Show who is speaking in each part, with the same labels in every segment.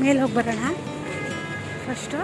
Speaker 1: ಮೇಲೆ ಹೋಗಿ ಬರೋಣ first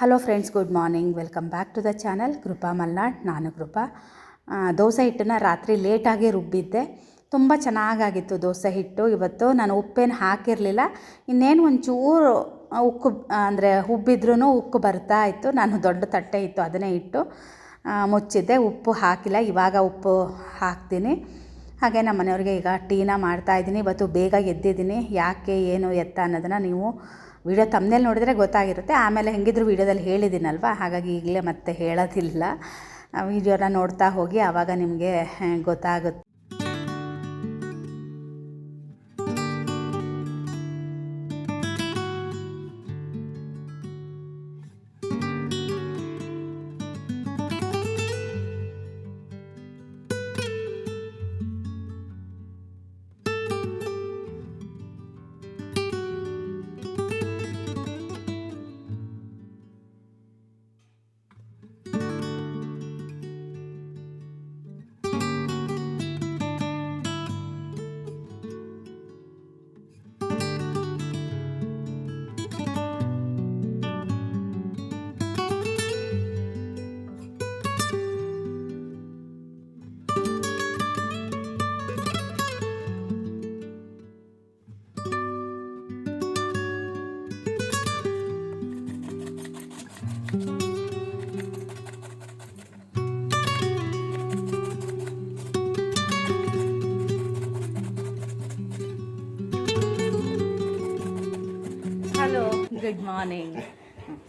Speaker 1: hello friends good morning welcome back to the channel Krupa Malnad ನಾನು ಕೃಪಾ ದೋಸೆ ಹಿಟ್ಟನ್ನ ರಾತ್ರಿ ಲೇಟಾಗಿ ರುಬ್ಬಿದ್ದೆ. ತುಂಬ ಚೆನ್ನಾಗಾಗಿತ್ತು ದೋಸೆ ಹಿಟ್ಟು. ಇವತ್ತು ನಾನು ಉಪ್ಪೇನು ಹಾಕಿರಲಿಲ್ಲ. ಇನ್ನೇನು ಒಂಚೂರು ಉಕ್ಕು, ಅಂದರೆ ಉಬ್ಬಿದ್ರೂ ಉಕ್ಕು ಬರ್ತಾ ಇತ್ತು. ನಾನು ದೊಡ್ಡ ತಟ್ಟೆ ಇತ್ತು, ಅದನ್ನೇ ಇಟ್ಟು ಮುಚ್ಚಿದ್ದೆ. ಉಪ್ಪು ಹಾಕಿಲ್ಲ, ಇವಾಗ ಉಪ್ಪು ಹಾಕ್ತೀನಿ. ಹಾಗೆ ನಮ್ಮ ಮನೆಯವ್ರಿಗೆ ಈಗ ಟೀನ ಮಾಡ್ತಾಯಿದ್ದೀನಿ ಇವತ್ತು ಬೇಗ ಎದ್ದಿದ್ದೀನಿ. ಯಾಕೆ, ಏನು ಎತ್ತ ಅನ್ನೋದನ್ನು ನೀವು ವಿಡಿಯೋ ತಮ್ಮನೇಲಿ ನೋಡಿದರೆ ಗೊತ್ತಾಗಿರುತ್ತೆ. ಆಮೇಲೆ ಹೆಂಗಿದ್ರು ವಿಡಿಯೋದಲ್ಲಿ ಹೇಳಿದ್ದೀನಲ್ವ? ಹಾಗಾಗಿ ಈಗಲೇ ಮತ್ತೆ ಹೇಳೋದಿಲ್ಲ. ವಿಡಿಯೋನ ನೋಡ್ತಾ ಹೋಗಿ ಆವಾಗ ನಿಮಗೆ ಗೊತ್ತಾಗುತ್ತೆ. ಹಲೋ ಗುಡ್ ಮಾರ್ನಿಂಗ್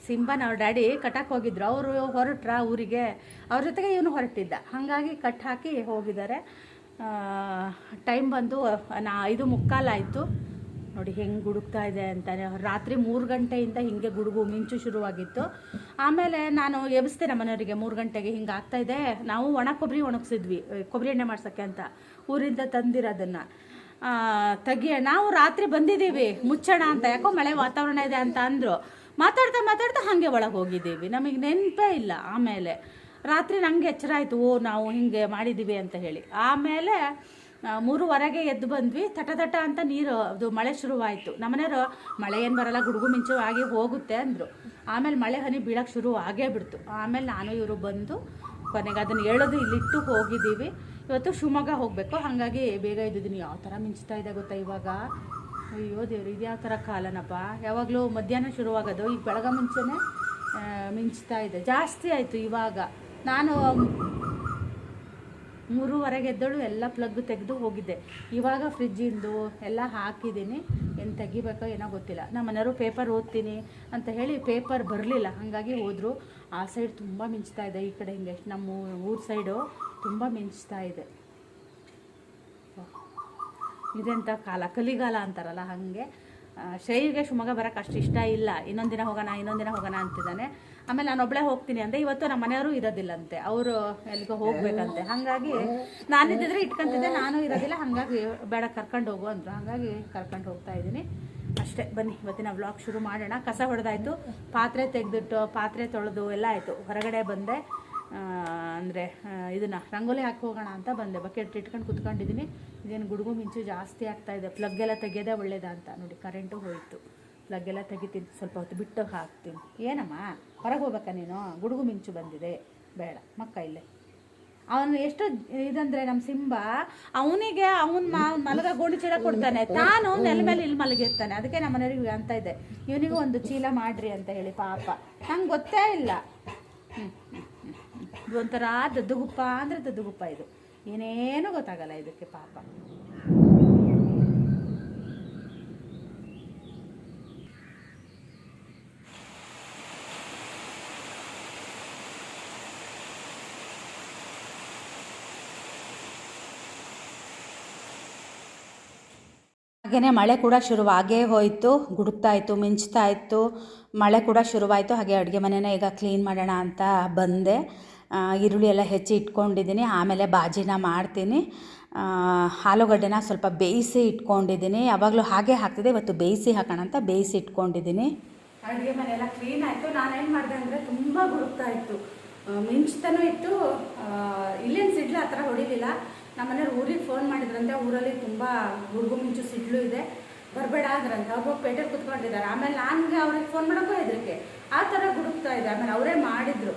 Speaker 1: ಸಿಂಬನ್ ಅವ್ರ ಡ್ಯಾಡಿ ಕಟ್ಟಕ್ಕೆ ಹೋಗಿದ್ರು. ಅವರು ಹೊರಟ್ರ ಊರಿಗೆ. ಅವ್ರ ಜೊತೆಗೆ ಇವನು ಹೊರಟಿದ್ದ. ಹಾಗಾಗಿ ಕಟ್ ಹಾಕಿ ಹೋಗಿದ್ದಾರೆ. ಟೈಮ್ ಬಂದು, ನಾ ಐದು ಮುಕ್ಕಾಲಾಯಿತು ನೋಡಿ ಹೆಂಗೆ ಗುಡುಕ್ತಾ ಇದೆ ಅಂತಾನೆ ರಾತ್ರಿ ಮೂರು ಗಂಟೆಯಿಂದ ಹಿಂಗೆ ಗುಡುಗು ಮಿಂಚು ಶುರುವಾಗಿತ್ತು. ಆಮೇಲೆ ನಾನು ಎಬ್ಸ್ತೇನೆ ಮನೆಯವರಿಗೆ ಮೂರು ಗಂಟೆಗೆ ಹಿಂಗೆ ಆಗ್ತಾ ಇದೆ. ನಾವು ಒಣ ಕೊಬ್ಬರಿ ಒಣಗಿಸಿದ್ವಿ ಕೊಬ್ಬರಿ ಎಣ್ಣೆ ಮಾಡ್ಸೋಕ್ಕೆ ಅಂತ. ಊರಿಂದ ತಂದಿರೋದನ್ನು ತಗಿಯ, ನಾವು ರಾತ್ರಿ ಬಂದಿದ್ದೀವಿ, ಮುಚ್ಚೋಣ ಅಂತ, ಯಾಕೋ ಮಳೆ ವಾತಾವರಣ ಇದೆ ಅಂತ ಅಂದರು. ಮಾತಾಡ್ತಾ ಮಾತಾಡ್ತಾ ಹಾಗೆ ಒಳಗೆ ಹೋಗಿದ್ದೀವಿ. ನಮಗೆ ನೆನಪೇ ಇಲ್ಲ. ಆಮೇಲೆ ರಾತ್ರಿ ನಂಗೆ ಎಚ್ಚರ ಆಯಿತು, ಓ, ನಾವು ಹಿಂಗೆ ಮಾಡಿದ್ದೀವಿ ಅಂತ ಹೇಳಿ. ಆಮೇಲೆ ಮೂರುವರೆಗೆ ಎದ್ದು ಬಂದ್ವಿ. ತಟ ತಟ ಅಂತ ನೀರು, ಅದು ಮಳೆ ಶುರುವಾಯಿತು. ನಮ್ಮನೆಯವರು, ಮಳೆ ಏನು ಬರಲ್ಲ, ಗುಡುಗು ಮಿಂಚು ಆಗಿ ಹೋಗುತ್ತೆ ಅಂದರು. ಆಮೇಲೆ ಮಳೆ ಹನಿ ಬೀಳಕ್ಕೆ ಶುರು ಆಗೇ ಬಿಡ್ತು. ಆಮೇಲೆ ನಾನು, ಇವರು ಬಂದು ಕೊನೆಗೆ ಅದನ್ನು ಎಳೆದು ಇಲ್ಲಿಟ್ಟು ಹೋಗಿದ್ದೀವಿ. ಇವತ್ತು ಶಿವಮೊಗ್ಗ ಹೋಗಬೇಕು. ಹಾಗಾಗಿ ಬೇಗ ಇದ್ದಿದ್ದೀನಿ ಯಾವ ಥರ ಮಿಂಚ್ತಾ ಇದೆ ಗೊತ್ತಾ ಇವಾಗ? ಅಯ್ಯೋ ದೇವ್ರು, ಇದು ಯಾವ ಥರ ಕಾಲನಪ್ಪ? ಯಾವಾಗಲೂ ಮಧ್ಯಾಹ್ನ ಶುರುವಾಗೋದು. ಈಗ ಬೆಳಗ್ಗೆ ಮುಂಚೆನೇ ಮಿಂಚ್ತಾ ಇದೆ. ಜಾಸ್ತಿ ಆಯಿತು ಇವಾಗ. ನಾನು ಮೂರುವರೆಗೆ ಎದ್ದಳು, ಎಲ್ಲ ಪ್ಲಗ್ ತೆಗೆದು ಹೋಗಿದ್ದೆ. ಇವಾಗ ಫ್ರಿಜ್ಜಿಂದು ಎಲ್ಲ ಹಾಕಿದ್ದೀನಿ. ಏನು ತೆಗಿಬೇಕೋ ಏನೋ ಗೊತ್ತಿಲ್ಲ. ನಮ್ಮ ಮನೆಯವರು ಪೇಪರ್ ಓದ್ತೀನಿ ಅಂತ ಹೇಳಿ ಪೇಪರ್ ಬರಲಿಲ್ಲ. ಹಾಗಾಗಿ ಹೋದರು. ಆ ಸೈಡ್ ತುಂಬ ಮಿಂಚ್ತಾ ಇದೆ. ಈ ಕಡೆ ಹಿಂಗೆ ನಮ್ಮ ಊರ ಸೈಡು ತುಂಬ ಮಿಂಚ್ತಾ ಇದೆ. ಇದೆಂಥ ಕಾಲ? ಕಲಿಗಾಲ ಅಂತಾರಲ್ಲ ಹಾಗೆ. ಶೈಲಿಗೆ ಶಿವಮೊಗ್ಗ ಬರೋಕ್ಕೆ ಅಷ್ಟು ಇಷ್ಟ ಇಲ್ಲ. ಇನ್ನೊಂದು ದಿನ ಹೋಗೋಣ ದಿನ ಹೋಗೋಣ ಅಂತಿದ್ದಾನೆ. ಆಮೇಲೆ ನಾನು ಒಬ್ಬಳೇ ಹೋಗ್ತೀನಿ ಅಂದೆ ಇವತ್ತು ನಮ್ಮ ಮನೆಯವರು ಇರೋದಿಲ್ಲಂತೆ. ಅವರು ಎಲ್ಲಿಗೋ ಹೋಗ್ಬೇಕಂತೆ. ಹಾಗಾಗಿ ನಾನಿದ್ದಿದ್ರೆ ಇಟ್ಕೊಂತಿದ್ದೆ, ನಾನು ಇರೋದಿಲ್ಲ. ಹಾಗಾಗಿ ಬೇಡ, ಕರ್ಕೊಂಡು ಹೋಗು ಅಂದರು. ಹಾಗಾಗಿ ಕರ್ಕೊಂಡು ಹೋಗ್ತಾ ಇದ್ದೀನಿ. ಅಷ್ಟೇ, ಬನ್ನಿ, ಇವತ್ತಿನ ವ್ಲಾಗ್ ಶುರು ಮಾಡೋಣ. ಕಸ ಹೊಡೆದಾಯ್ತು. ಪಾತ್ರೆ ತೆಗೆದಿಟ್ಟು, ಪಾತ್ರೆ ತೊಳೆದು ಎಲ್ಲ ಆಯಿತು. ಹೊರಗಡೆ ಬಂದೆ. ಅಂದರೆ ಇದನ್ನು ರಂಗೋಲಿ ಹಾಕಿ ಹೋಗೋಣ ಅಂತ ಬಂದೆ. ಬಕೆಟ್ ಇಟ್ಕೊಂಡು ಕುತ್ಕೊಂಡಿದ್ದೀನಿ. ಇದೇನು ಗುಡುಗು ಮಿಂಚು ಜಾಸ್ತಿ ಆಗ್ತಾ ಇದೆ. ಪ್ಲಗ್ ಎಲ್ಲ ತೆಗೆಯೋದೇ ಒಳ್ಳೇದಾ ಅಂತ. ನೋಡಿ ಕರೆಂಟು ಹೋಯಿತು. ಪ್ಲಗ್ ಎಲ್ಲ ತೆಗಿತೀನಿ. ಸ್ವಲ್ಪ ಹೊತ್ತು ಬಿಟ್ಟು ಹಾಕ್ತೀನಿ. ಏನಮ್ಮ? ಹೊರಗೆ ಹೋಗ್ಬೇಕಾ ನೀನು? ಗುಡುಗು ಮಿಂಚು ಬಂದಿದೆ. ಬೇಡ, ಮಕ್ಕ ಇಲ್ಲೇ. ಅವನು ಎಷ್ಟು ಇದಂದ್ರೆ ನಮ್ಮ ಸಿಂಬ, ಅವನಿಗೆ ಅವನ್ ಮಲಗ ಗೋಣಿ ಚೀಲ ಕೊಡ್ತಾನೆ. ತಾನು ನೆಲ ಮೇಲೆ ಇಲ್ಲಿ ಮಲಗಿರ್ತಾನೆ. ಅದಕ್ಕೆ ನಮ್ಮ ಮನೆಯವ್ರಿಗೆ ಅಂತ ಇದೆ. ಇವನಿಗೂ ಒಂದು ಚೀಲ ಮಾಡ್ರಿ ಅಂತ ಹೇಳಿ ಪಾಪ. ನಂಗೆ ಗೊತ್ತೇ ಇಲ್ಲ. ಒಂಥರ ದದ್ದುಗುಪ್ಪ ಅಂದ್ರೆ ದದ್ದುಗುಪ್ಪ ಇದು. ಏನೇನೂ ಗೊತ್ತಾಗಲ್ಲ ಇದಕ್ಕೆ ಪಾಪ. ಹಾಗೆಯೇ ಮಳೆ ಕೂಡ ಶುರುವಾಗೇ ಹೋಯಿತು, ಗುಡುಕ್ತಾ ಇತ್ತು, ಮಿಂಚ್ತಾ ಇತ್ತು. ಮಳೆ ಕೂಡ ಶುರುವಾಯಿತು, ಹಾಗೆ ಅಡುಗೆ ಮನೆನ ಈಗ ಕ್ಲೀನ್ ಮಾಡೋಣ ಅಂತ ಬಂದೆ. ಈರುಳ್ಳಿ ಎಲ್ಲ ಹೆಚ್ಚಿ ಇಟ್ಕೊಂಡಿದ್ದೀನಿ, ಆಮೇಲೆ ಬಾಜಿನ ಮಾಡ್ತೀನಿ. ಆಲೂಗಡ್ಡೆನ ಸ್ವಲ್ಪ ಬೇಯಿಸಿ ಇಟ್ಕೊಂಡಿದ್ದೀನಿ. ಯಾವಾಗಲೂ ಹಾಗೆ ಹಾಕ್ತಿದ್ದೆ, ಇವತ್ತು ಬೇಯಿಸಿ ಹಾಕೋಣ ಅಂತ ಬೇಯಿಸಿ ಇಟ್ಕೊಂಡಿದ್ದೀನಿ. ಅಡುಗೆ ಮನೆ ಎಲ್ಲ ಕ್ಲೀನ್ ಆಯಿತು. ನಾನೇನು ಮಾಡಿದೆ ಅಂದರೆ ತುಂಬ ಗುಡುಕ್ತಾ ಇತ್ತು. ಮಿಂಚ್ತಾನೂ ಇತ್ತು. ಇಲ್ಲೇನು ಸಿಡ್ಲು ಆ ಥರ ಹೊಡಿಲಿಲ್ಲ. ನಮ್ಮ ಮನೆಯವ್ರು ಊರಿಗೆ ಫೋನ್ ಮಾಡಿದ್ರಂತೆ, ಊರಲ್ಲಿ ತುಂಬ ಗುಡುಗು ಮಿಂಚು ಸಿಡ್ಲು ಇದೆ. ಬರಬೇಡ ಅಂದ್ರಂತೆ. ಅವ್ರು ಪೇಟೆಗೆ ಕುತ್ಕೊಂಡಿದ್ದಾರೆ. ಆಮೇಲೆ ನನಗೆ ಅವ್ರಿಗೆ ಫೋನ್ ಮಾಡೋಕ್ಕೂ ಹೆದರಿಕೆ. ಆ ಥರ ಗುಡುಕ್ತಾ ಇದೆ. ಆಮೇಲೆ ಅವರೇ ಮಾಡಿದ್ರು.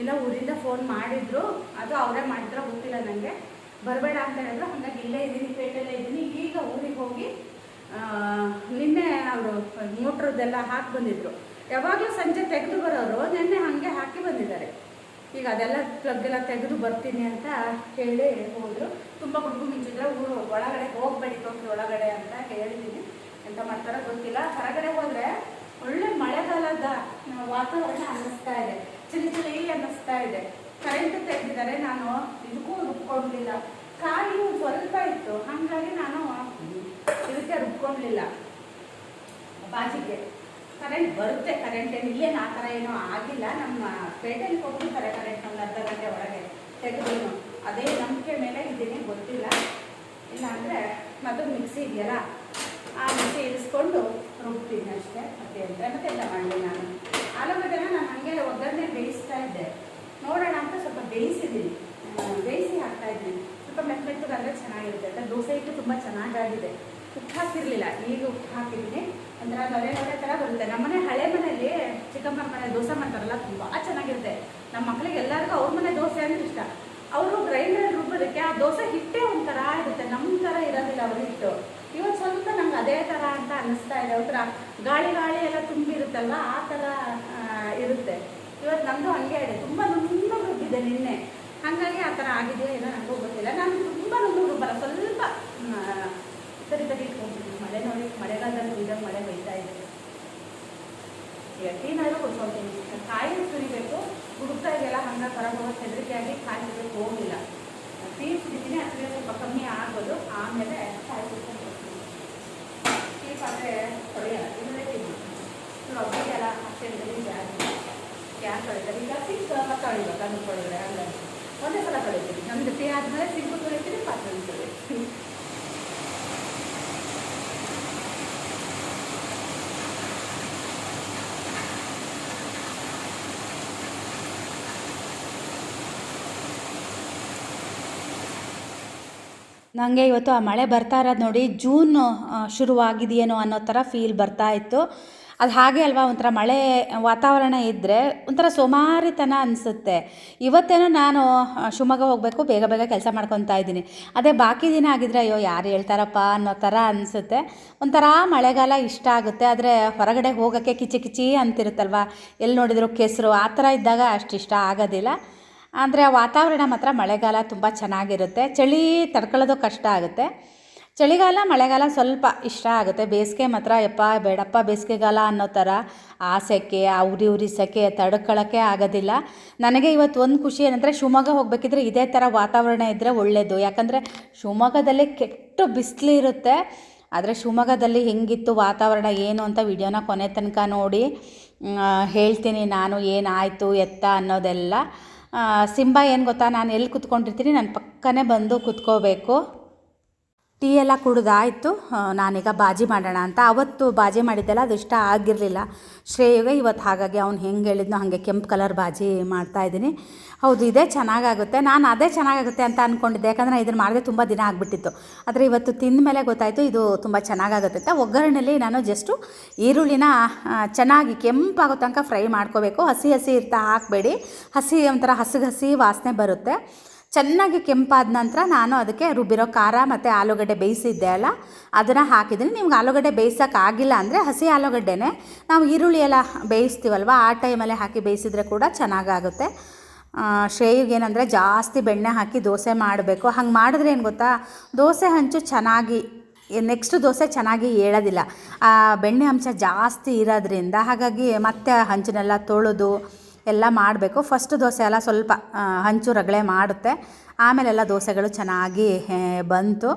Speaker 1: ಇಲ್ಲ, ಊರಿಂದ ಫೋನ್ ಮಾಡಿದ್ರು. ಅದು ಅವರೇ ಮಾಡಿದ್ರ. ಗೊತ್ತಿಲ್ಲ ನನಗೆ ಬರಬೇಡ ಅಂತ ಹೇಳಿದ್ರು. ಹಾಗಾಗಿ ಇಲ್ಲೇ ಇದ್ದೀನಿ, ಪೇಟೆಲ್ಲೇ ಇದ್ದೀನಿ. ಈಗ ಊರಿಗೆ ಹೋಗಿ ನಿನ್ನೆ ಅವರು ಮೋಟ್ರದ್ದೆಲ್ಲ ಹಾಕಿ ಬಂದಿದ್ರು. ಯಾವಾಗಲೂ ಸಂಜೆ ತೆಗೆದು ಬರೋರು, ನಿನ್ನೆ ಹಾಗೆ ಹಾಕಿ ಬಂದಿದ್ದಾರೆ. ಈಗ ಅದೆಲ್ಲ ಪ್ಲಗ್ ಎಲ್ಲ ತೆಗೆದು ಬರ್ತೀನಿ ಅಂತ ಹೇಳಿ ಹೋದರು. ತುಂಬ ಹುಡುಗು ಮಿಂಚಿದ್ರೆ ಊರು ಒಳಗಡೆ ಹೋಗ್ಬೇಡಿ ತೊಂದರೆ ಒಳಗಡೆ ಅಂತ ಹೇಳಿದ್ದೀನಿ ಎಂತ ಮಾಡ್ತಾರೋ ಗೊತ್ತಿಲ್ಲ. ಹೊರಗಡೆ ಹೋದ್ರೆ ಒಳ್ಳೆ ಮಳೆಗಾಲದ ವಾತಾವರಣ ಅನ್ನಿಸ್ತಾ ಇದೆ. ಚಿಲಿ ಚಿಲಿ ಅನ್ನಿಸ್ತಾ ಇದೆ. ಕರೆಂಟ್ ತೆಗೆದಿದ್ದಾರೆ. ನಾನು ಇದಕ್ಕೂ ರುಬ್ಕೊಂಡಿಲ್ಲ. ಕಾಯಿ ಸ್ವಲ್ಪ ಇತ್ತು. ಹಾಗಾಗಿ ನಾನು ಇದಕ್ಕೆ ರುಬ್ಕೊಂಡಿಲ್ಲ. ಬಾಜಿಗೆ. ಕರೆಂಟ್ ಬರುತ್ತೆ ಕರೆಂಟ್ ಏನು? ಇಲ್ಲೇನು ಆ ಥರ ಏನೂ ಆಗಿಲ್ಲ. ನಮ್ಮ ಪೇಟೆಯಲ್ಲಿ ಕೊಟ್ಟಿರ್ತಾರೆ ಕರೆಂಟ್ ಒಂದು ಅರ್ಧ ಗಂಟೆ ಒಳಗೆ ತೆಗೆದು ಅದೇ ನಂಬಿಕೆ ಮೇಲೆ ಇದ್ದೀನಿ ಗೊತ್ತಿಲ್ಲ. ಇಲ್ಲ ಅಂದರೆ ಮತ್ತು ಮಿಕ್ಸಿ ಇದೆಯಲ್ಲ, ಆ ಮಿಕ್ಸಿ ಇರಿಸ್ಕೊಂಡು ರುಬ್ತೀನಿ ಅಷ್ಟೇ, ಮತ್ತೆ ಅಂದರೆ ಮತ್ತೆ ಎಲ್ಲ ಮಾಡಲಿ ನಾನು? ಆಲೂಗಡ್ಡೆನ ನಾನು ಹಾಗೆ ಒಗ್ಗರಣೆ ಬೇಯಿಸ್ತಾ ಇದ್ದೆ. ನೋಡೋಣ ಅಂತ ಸ್ವಲ್ಪ ಬೇಯಿಸಿದ್ದೀನಿ. ಬೇಯಿಸಿ ಹಾಕ್ತಾ ಇದ್ದೀನಿ. ಸ್ವಲ್ಪ ಮೆತ್ತ ಮೆತ್ತಗಾದ್ರೆ ಚೆನ್ನಾಗಿರುತ್ತೆ. ದೋಸೆ ಇಟ್ಟು ತುಂಬ ಚೆನ್ನಾಗಾಗಿದೆ. ಉಪ್ಪು ಹಾಕಿರಲಿಲ್ಲ ಈಗ ಉಪ್ಪು ಹಾಕಿದ್ದೀನಿ ಒಂಥರ ಹಳೆ ನೊರೆ ಥರ ಬರುತ್ತೆ. ನಮ್ಮನೆ ಹಳೆ ಮನೆಯಲ್ಲಿ ಚಿಕ್ಕಮ್ಮನ ಮನೆ ದೋಸೆ ಮಾಡ್ತಾರಲ್ಲ, ತುಂಬ ಚೆನ್ನಾಗಿರುತ್ತೆ. ನಮ್ಮ ಮಕ್ಕಳಿಗೆ ಎಲ್ಲರಿಗೂ ಅವ್ರ ಮನೆ ದೋಸೆ ಅಂದ್ರೆ ಇಷ್ಟ. ಅವರು ಗ್ರೈಂಡರ್ ರುಬ್ಬೋದಕ್ಕೆ ಆ ದೋಸೆ ಹಿಟ್ಟೇ ಒಂಥರ ಇರುತ್ತೆ. ನಮ್ಮ ಥರ ಇರೋದಿಲ್ಲ ಅವ್ರ ಹಿಟ್ಟು. ಇವತ್ತು ಸ್ವಲ್ಪ ನಂಗೆ ಅದೇ ಥರ ಅಂತ ಅನ್ನಿಸ್ತಾ ಇದೆ. ಒಂಥರ ಗಾಳಿ ಗಾಳಿ ಎಲ್ಲ ತುಂಬಿರುತ್ತಲ್ಲ ಆ ಥರ ಇರುತ್ತೆ. ಇವತ್ತು ನಮ್ಮದು ಹಂಗೆ ಇದೆ. ತುಂಬ ನುಣ್ಣಗೆ ರುಬ್ಬಿದೆ ನಿನ್ನೆ. ಹಾಗಾಗಿ ಆ ಥರ ಆಗಿದೆಯೋ ಏನೋ ನನಗೂ ಗೊತ್ತಿಲ್ಲ. ನಾನು ತುಂಬ ನುಣ್ಣಗೆ ರುಬ್ಬಲ್ಲ. ಸ್ವಲ್ಪ ಸರಿ ಸರಿ ಇಟ್ಕೊಂಡ್ಬಿಟ್ಟು ಮಳೆ ನೋಡಿ, ಮಳೆಗಾಲದಲ್ಲಿ ಈಗ ಮಳೆ ಬೈತಾ ಇದೆ ಈಗ ಟೀನಾದ್ರೂ ಕುಡ್ಕೊಳ್ತೀನಿ ಕಾಯಿ ಸುರಿಬೇಕು ಹಂಗೆ ಹೊರಗೆ ಹೋಗೋದು ಹೆದರಿಕೆಯಾಗಿ ಕಾಯಿ ಸುರಿಯೋಕೆ ಹೋಗಿಲ್ಲ ಟೀ ಕುಡಿತೀನಿ ಅದಕ್ಕೆ ಸ್ವಲ್ಪ ಕಮ್ಮಿ ಆಗ್ಬೋದು. ಆಮೇಲೆ ಕಾಯಿ ಹೋಗ್ತೀನಿ ಟೀ ಪಾತ್ರೆ ತೊಳೆಯಲ್ಲ ಇದನ್ನೇ ಟೀ ಒಬ್ಬರಿಗೆಲ್ಲ ಹಾಕ್ತಿದ್ರೆ ಗ್ಯಾಸ್ ತೊಳಿತಾರೆ. ಈಗ ಸಿಂಕ್ ಮತ್ತೆ ತೊಳಿಬೇಕು ಅದನ್ನು ತೊಳೆದ್ರೆ ಒಂದೇ ಸಲ ತೊಳಿತೀವಿ. ನಮ್ಗೆ ಟೀ ಆದಮೇಲೆ ಸಿಂಕು ತೊಳಿತೀವಿ ಪಾತ್ರೆ ನನಗೆ ಇವತ್ತು ಆ ಮಳೆ ಬರ್ತಾ ಇರೋದು ನೋಡಿ ಜೂನ್ ಶುರುವಾಗಿದೆಯೇನೋ ಅನ್ನೋ ಥರ ಫೀಲ್ ಬರ್ತಾ ಇತ್ತು. ಅದು ಹಾಗೆ ಅಲ್ವಾ ಒಂಥರ ಮಳೆ ವಾತಾವರಣ ಇದ್ದರೆ ಒಂಥರ ಸೋಮಾರಿತನ ಅನಿಸುತ್ತೆ. ಇವತ್ತೇನೋ ನಾನು ಶಿವಮೊಗ್ಗ ಹೋಗಬೇಕು, ಬೇಗ ಬೇಗ ಕೆಲಸ ಮಾಡ್ಕೊತಾ ಇದ್ದೀನಿ. ಅದೇ ಬಾಕಿ ದಿನ ಆಗಿದ್ರೆ ಅಯ್ಯೋ, ಯಾರು ಹೇಳ್ತಾರಪ್ಪ ಅನ್ನೋ ಥರ ಅನಿಸುತ್ತೆ. ಒಂಥರ ಮಳೆಗಾಲ ಇಷ್ಟ ಆಗುತ್ತೆ. ಆದರೆ ಹೊರಗಡೆ ಹೋಗೋಕ್ಕೆ ಕಿಚಿ ಕಿಚಿ ಅಂತಿರುತ್ತಲ್ವ? ಎಲ್ಲಿ ನೋಡಿದ್ರು ಕೆಸರು, ಆ ಥರ ಇದ್ದಾಗ ಅಷ್ಟು ಇಷ್ಟ ಆಗೋದಿಲ್ಲ. ಆದರೆ ವಾತಾವರಣ ಮಾತ್ರ ಮಳೆಗಾಲ ತುಂಬ ಚೆನ್ನಾಗಿರುತ್ತೆ. ಚಳಿ ತಡ್ಕೊಳ್ಳೋದು ಕಷ್ಟ ಆಗುತ್ತೆ. ಚಳಿಗಾಲ, ಮಳೆಗಾಲ ಸ್ವಲ್ಪ ಇಷ್ಟ ಆಗುತ್ತೆ. ಬೇಸಿಗೆ ಮಾತ್ರ ಯಪ್ಪ, ಬೇಡಪ್ಪ ಬೇಸಿಗೆಗಾಲ ಅನ್ನೋ ಥರ ಆ ಸೆಕೆ ಆ ಉರಿ ಉರಿ ಸೆಕೆ ತಡ್ಕೊಳ್ಳೋಕ್ಕೆ ಆಗೋದಿಲ್ಲ. ನನಗೆ ಇವತ್ತು ಒಂದು ಖುಷಿ ಏನಂದರೆ ಶಿವಮೊಗ್ಗ ಹೋಗಬೇಕಿದ್ರೆ ಇದೇ ಥರ ವಾತಾವರಣ ಇದ್ದರೆ ಒಳ್ಳೆಯದು ಯಾಕಂದರೆ ಶಿವಮೊಗ್ಗದಲ್ಲಿ ಕೆಟ್ಟು ಬಿಸಿಲು ಇರುತ್ತೆ. ಆದರೆ ಶಿವಮೊಗ್ಗದಲ್ಲಿ ಹೆಂಗಿತ್ತು ವಾತಾವರಣ, ಏನು ಅಂತ ವಿಡಿಯೋನ ಕೊನೆ ತನಕ ನೋಡಿ ಹೇಳ್ತೀನಿ ನಾನು ಏನಾಯಿತು, ಎತ್ತ ಅನ್ನೋದೆಲ್ಲ. ಸಿಂಬಾ ಏನು ಗೊತ್ತಾ? ನಾನು ಎಲ್ಲಿ ಕುತ್ಕೊಂಡಿರ್ತೀನಿ? ನನ್ನ ಪಕ್ಕನೇ ಬಂದು ಕುತ್ಕೋಬೇಕು. ಟೀ ಎಲ್ಲ ಕುಡ್ದಾಯಿತು. ನಾನೀಗ ಬಾಜಿ ಮಾಡೋಣ ಅಂತ. ಅವತ್ತು ಬಾಜಿ ಮಾಡಿದ್ದೆಲ್ಲ ಅದು ಇಷ್ಟ ಆಗಿರಲಿಲ್ಲ. ಶ್ರೇಯಗೆ ಇವತ್ತು ಹಾಗಾಗಿ ಅವ್ನು ಹೆಂಗೆ ಹೇಳಿದ್ನೋ ಹಾಗೆ ಕೆಂಪು ಕಲರ್ ಬಾಜಿ ಮಾಡ್ತಾಯಿದ್ದೀನಿ ಹೌದು, ಇದೇ ಚೆನ್ನಾಗಾಗುತ್ತೆ. ನಾನು ಅದೇ ಚೆನ್ನಾಗಾಗುತ್ತೆ ಅಂತ ಅಂದ್ಕೊಂಡಿದ್ದೆ ಯಾಕಂದರೆ ಇದನ್ನು ಮಾಡಿದೆ ತುಂಬ ದಿನ ಆಗಿಬಿಟ್ಟಿತ್ತು. ಆದರೆ ಇವತ್ತು ತಿಂದ ಮೇಲೆ ಗೊತ್ತಾಯಿತು, ಇದು ತುಂಬ ಚೆನ್ನಾಗಾಗುತ್ತೆ ಅಂತ. ಒಗ್ಗರಣೆಯಲ್ಲಿ ನಾನು ಜಸ್ಟು ಈರುಳ್ಳಿನ ಚೆನ್ನಾಗಿ ಕೆಂಪಾಗೋ ತನಕ ಫ್ರೈ ಮಾಡ್ಕೋಬೇಕು. ಹಸಿ ಹಸಿ ಇರ್ತಾ ಹಾಕಬೇಡಿ. ಹಸಿ ಒಂಥರ ಹಸಿಗೆ ಹಸಿ ವಾಸನೆ ಬರುತ್ತೆ. ಚೆನ್ನಾಗಿ ಕೆಂಪಾದ ನಂತರ ನಾನು ಅದಕ್ಕೆ ರುಬ್ಬಿರೋ ಖಾರ ಮತ್ತು ಆಲೂಗಡ್ಡೆ ಬೇಯಿಸಿದ್ದೆ ಅಲ್ಲ? ಅದನ್ನು ಹಾಕಿದ್ದೀನಿ. ನಿಮ್ಗೆ ಆಲೂಗಡ್ಡೆ ಬೇಯಿಸೋಕೆ ಆಗಿಲ್ಲ ಅಂದರೆ ಹಸಿ ಆಲೂಗಡ್ಡೆನೇ. ನಾವು ಈರುಳ್ಳಿ ಎಲ್ಲ ಬೇಯಿಸ್ತೀವಲ್ವ? ಆ ಟೈಮಲ್ಲೇ ಹಾಕಿ ಬೇಯಿಸಿದ್ರೆ ಕೂಡ ಚೆನ್ನಾಗಾಗುತ್ತೆ. ಏನಂದರೆ ಜಾಸ್ತಿ ಬೆಣ್ಣೆ ಹಾಕಿ ದೋಸೆ ಮಾಡಬೇಕು. ಹಂಗೆ ಮಾಡಿದ್ರೆ ಏನು ಗೊತ್ತಾ? ದೋಸೆ ಹಂಚು ಚೆನ್ನಾಗಿ, ನೆಕ್ಸ್ಟ್ ದೋಸೆ ಚೆನ್ನಾಗಿ ಏಳೋದಿಲ್ಲ ಬೆಣ್ಣೆ ಅಂಶ ಜಾಸ್ತಿ ಇರೋದ್ರಿಂದ ಹಾಗಾಗಿ ಮತ್ತೆ ಹಂಚನ್ನೆಲ್ಲ ತೊಳೆದು ಎಲ್ಲ ಮಾಡಬೇಕು. ಫಸ್ಟ್ ದೋಸೆ ಎಲ್ಲ ಸ್ವಲ್ಪ ಹಂಚು ರಗಳೆ ಮಾಡುತ್ತೆ. ಆಮೇಲೆಲ್ಲ ದೋಸೆಗಳು ಚೆನ್ನಾಗಿ ಬಂತು.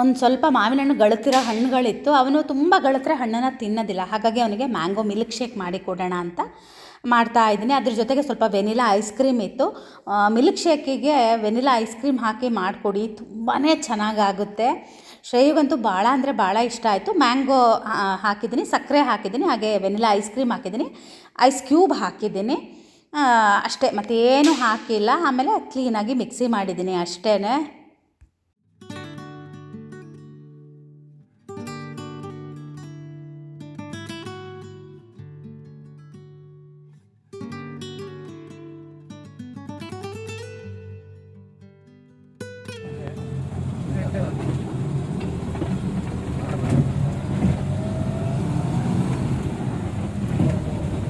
Speaker 1: ಒಂದು ಸ್ವಲ್ಪ ಮಾವಿನ ಹಣ್ಣು ಗಳತಿರೋ ಹಣ್ಣುಗಳಿತ್ತು. ಅವನು ತುಂಬ ಗಳತ್ರೆ ಹಣ್ಣನ್ನು ತಿನ್ನೋದಿಲ್ಲ. ಹಾಗಾಗಿ ಅವನಿಗೆ ಮ್ಯಾಂಗೋ ಮಿಲ್ಕ್ ಶೇಕ್ ಮಾಡಿ ಕೊಡೋಣ ಅಂತ ಮಾಡ್ತಾ ಇದ್ದೀನಿ. ಅದ್ರ ಜೊತೆಗೆ ಸ್ವಲ್ಪ ವೆನಿಲಾ ಐಸ್ ಕ್ರೀಮ್ ಇತ್ತು. ಮಿಲ್ಕ್ ಶೇಕಿಗೆ ವೆನಿಲಾ ಐಸ್ ಕ್ರೀಮ್ ಹಾಕಿ ಮಾಡಿಕೊಡಿ. ತುಂಬಾ ಚೆನ್ನಾಗಾಗುತ್ತೆ. ಶ್ರೇಯುಗಂತೂ ಭಾಳ ಅಂದರೆ ಭಾಳ ಇಷ್ಟ ಆಯಿತು. ಮ್ಯಾಂಗೋ ಹಾಕಿದ್ದೀನಿ. ಸಕ್ಕರೆ ಹಾಕಿದ್ದೀನಿ. ಹಾಗೆ ವೆನಿಲಾ ಐಸ್ ಕ್ರೀಮ್ ಹಾಕಿದ್ದೀನಿ. ಐಸ್ ಕ್ಯೂಬ್ ಹಾಕಿದ್ದೀನಿ. ಅಷ್ಟೇ. ಮತ್ತೇನು ಹಾಕಿಲ್ಲ. ಆಮೇಲೆ ಕ್ಲೀನಾಗಿ ಮಿಕ್ಸಿ ಮಾಡಿದ್ದೀನಿ ಅಷ್ಟೇ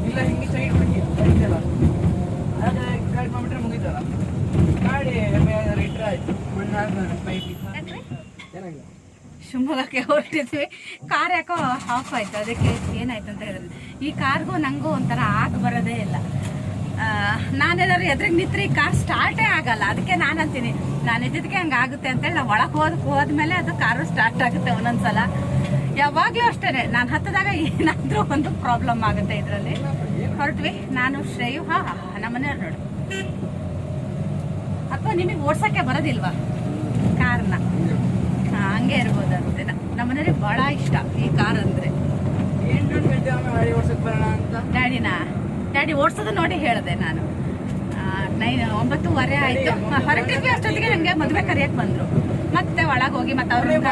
Speaker 2: ಇಲ್ಲ ಹಿಂಗೆ ಸೈಡ್ ಹೋಗಿ. ಐತಲ್ಲ ಅದೇ ಗಾಡಿ ಮಾಡ್ಬಿಟ್ರೆ ಮುಗೀತಲ್ಲ. ಗಾಡಿ ಇಟ್ರೆ ಆಯ್ತು. ಮಣ್ಣು ಹಾಕ್ತಾರೆ ಪೈಪ್ ಏನಾಗಿಲ್ಲ
Speaker 1: ಶಿವಮೊಗ್ಗಕ್ಕೆ ಹೊರಟಿದ್ವಿ. ಕಾರ್ ಯಾಕೋ ಆಫ್ ಆಯ್ತು. ಅದಕ್ಕೆ ಏನಾಯ್ತು ಅಂತ ಹೇಳಿದ್ರೆ. ಈ ಕಾರ್ಗೂ ನಂಗೂ ಒಂಥರ ಆಗ ಬರೋದೇ ಇಲ್ಲ. ನಾನೇನಾದ್ರು ಎದ್ರಿಗೆ ನಿತ್ರಿ ಈ ಕಾರ್ ಸ್ಟಾರ್ಟೇ ಆಗಲ್ಲ. ಅದಕ್ಕೆ ನಾನು ಅಂತೀನಿ ನಾನು ಇದ್ದಿದ್ದಕ್ಕೆ ಹಂಗೆ ಆಗುತ್ತೆ ಅಂತೇಳಿ ನಾವು ಒಳಗೆ ಹೋದ್ ಹೋದ್ಮೇಲೆ ಅದು ಕಾರು ಸ್ಟಾರ್ಟ್ ಆಗುತ್ತೆ ಒಂದೊಂದ್ಸಲ. ಯಾವಾಗಲೂ ಅಷ್ಟೇ ನಾನು ಹತ್ತದಾಗ ಏನಾದರೂ ಒಂದು ಪ್ರಾಬ್ಲಮ್ ಆಗುತ್ತೆ ಇದರಲ್ಲಿ. ಹೊರಟ್ವಿ. ನಾನು ಶ್ರೇಯು. ಹಾ ನಮ್ಮ ಮನೆಯವ್ರು ನೋಡು. ಅಥವಾ ನಿಮಗೆ ಓಡ್ಸೋಕ್ಕೆ ಬರೋದಿಲ್ವಾ? ಕಾರನ್ನ. ಹಾ, ಹಂಗೆ ಇರ್ಬೋದು ಅಂತ ನಮ್ಮ ಮನೆಯವ್ರಿಗೆ ಭಾಳ ಇಷ್ಟ ಈ ಕಾರ್ ಅಂದರೆ.
Speaker 2: ಡ್ಯಾಡಿನಾ ಗಾಡಿ
Speaker 1: ಡ್ಯಾಡಿ ಓಡಿಸೋದು ನೋಡಿ ಹೇಳಿದೆ ನಾನು. ನೈನ್ ಒಂಬತ್ತುವರೆ ಆಯಿತು. ಹೊರಟಿದ್ವಿ ಅಷ್ಟೊತ್ತಿಗೆ ನಂಗೆ ಮದುವೆ ಕರೆಯಕ್ಕೆ ಬಂದರು. ಮತ್ತೆ ಒಳಗೆ ಹೋಗಿ ಮತ್ತೆ ಅವ್ರನ್ನ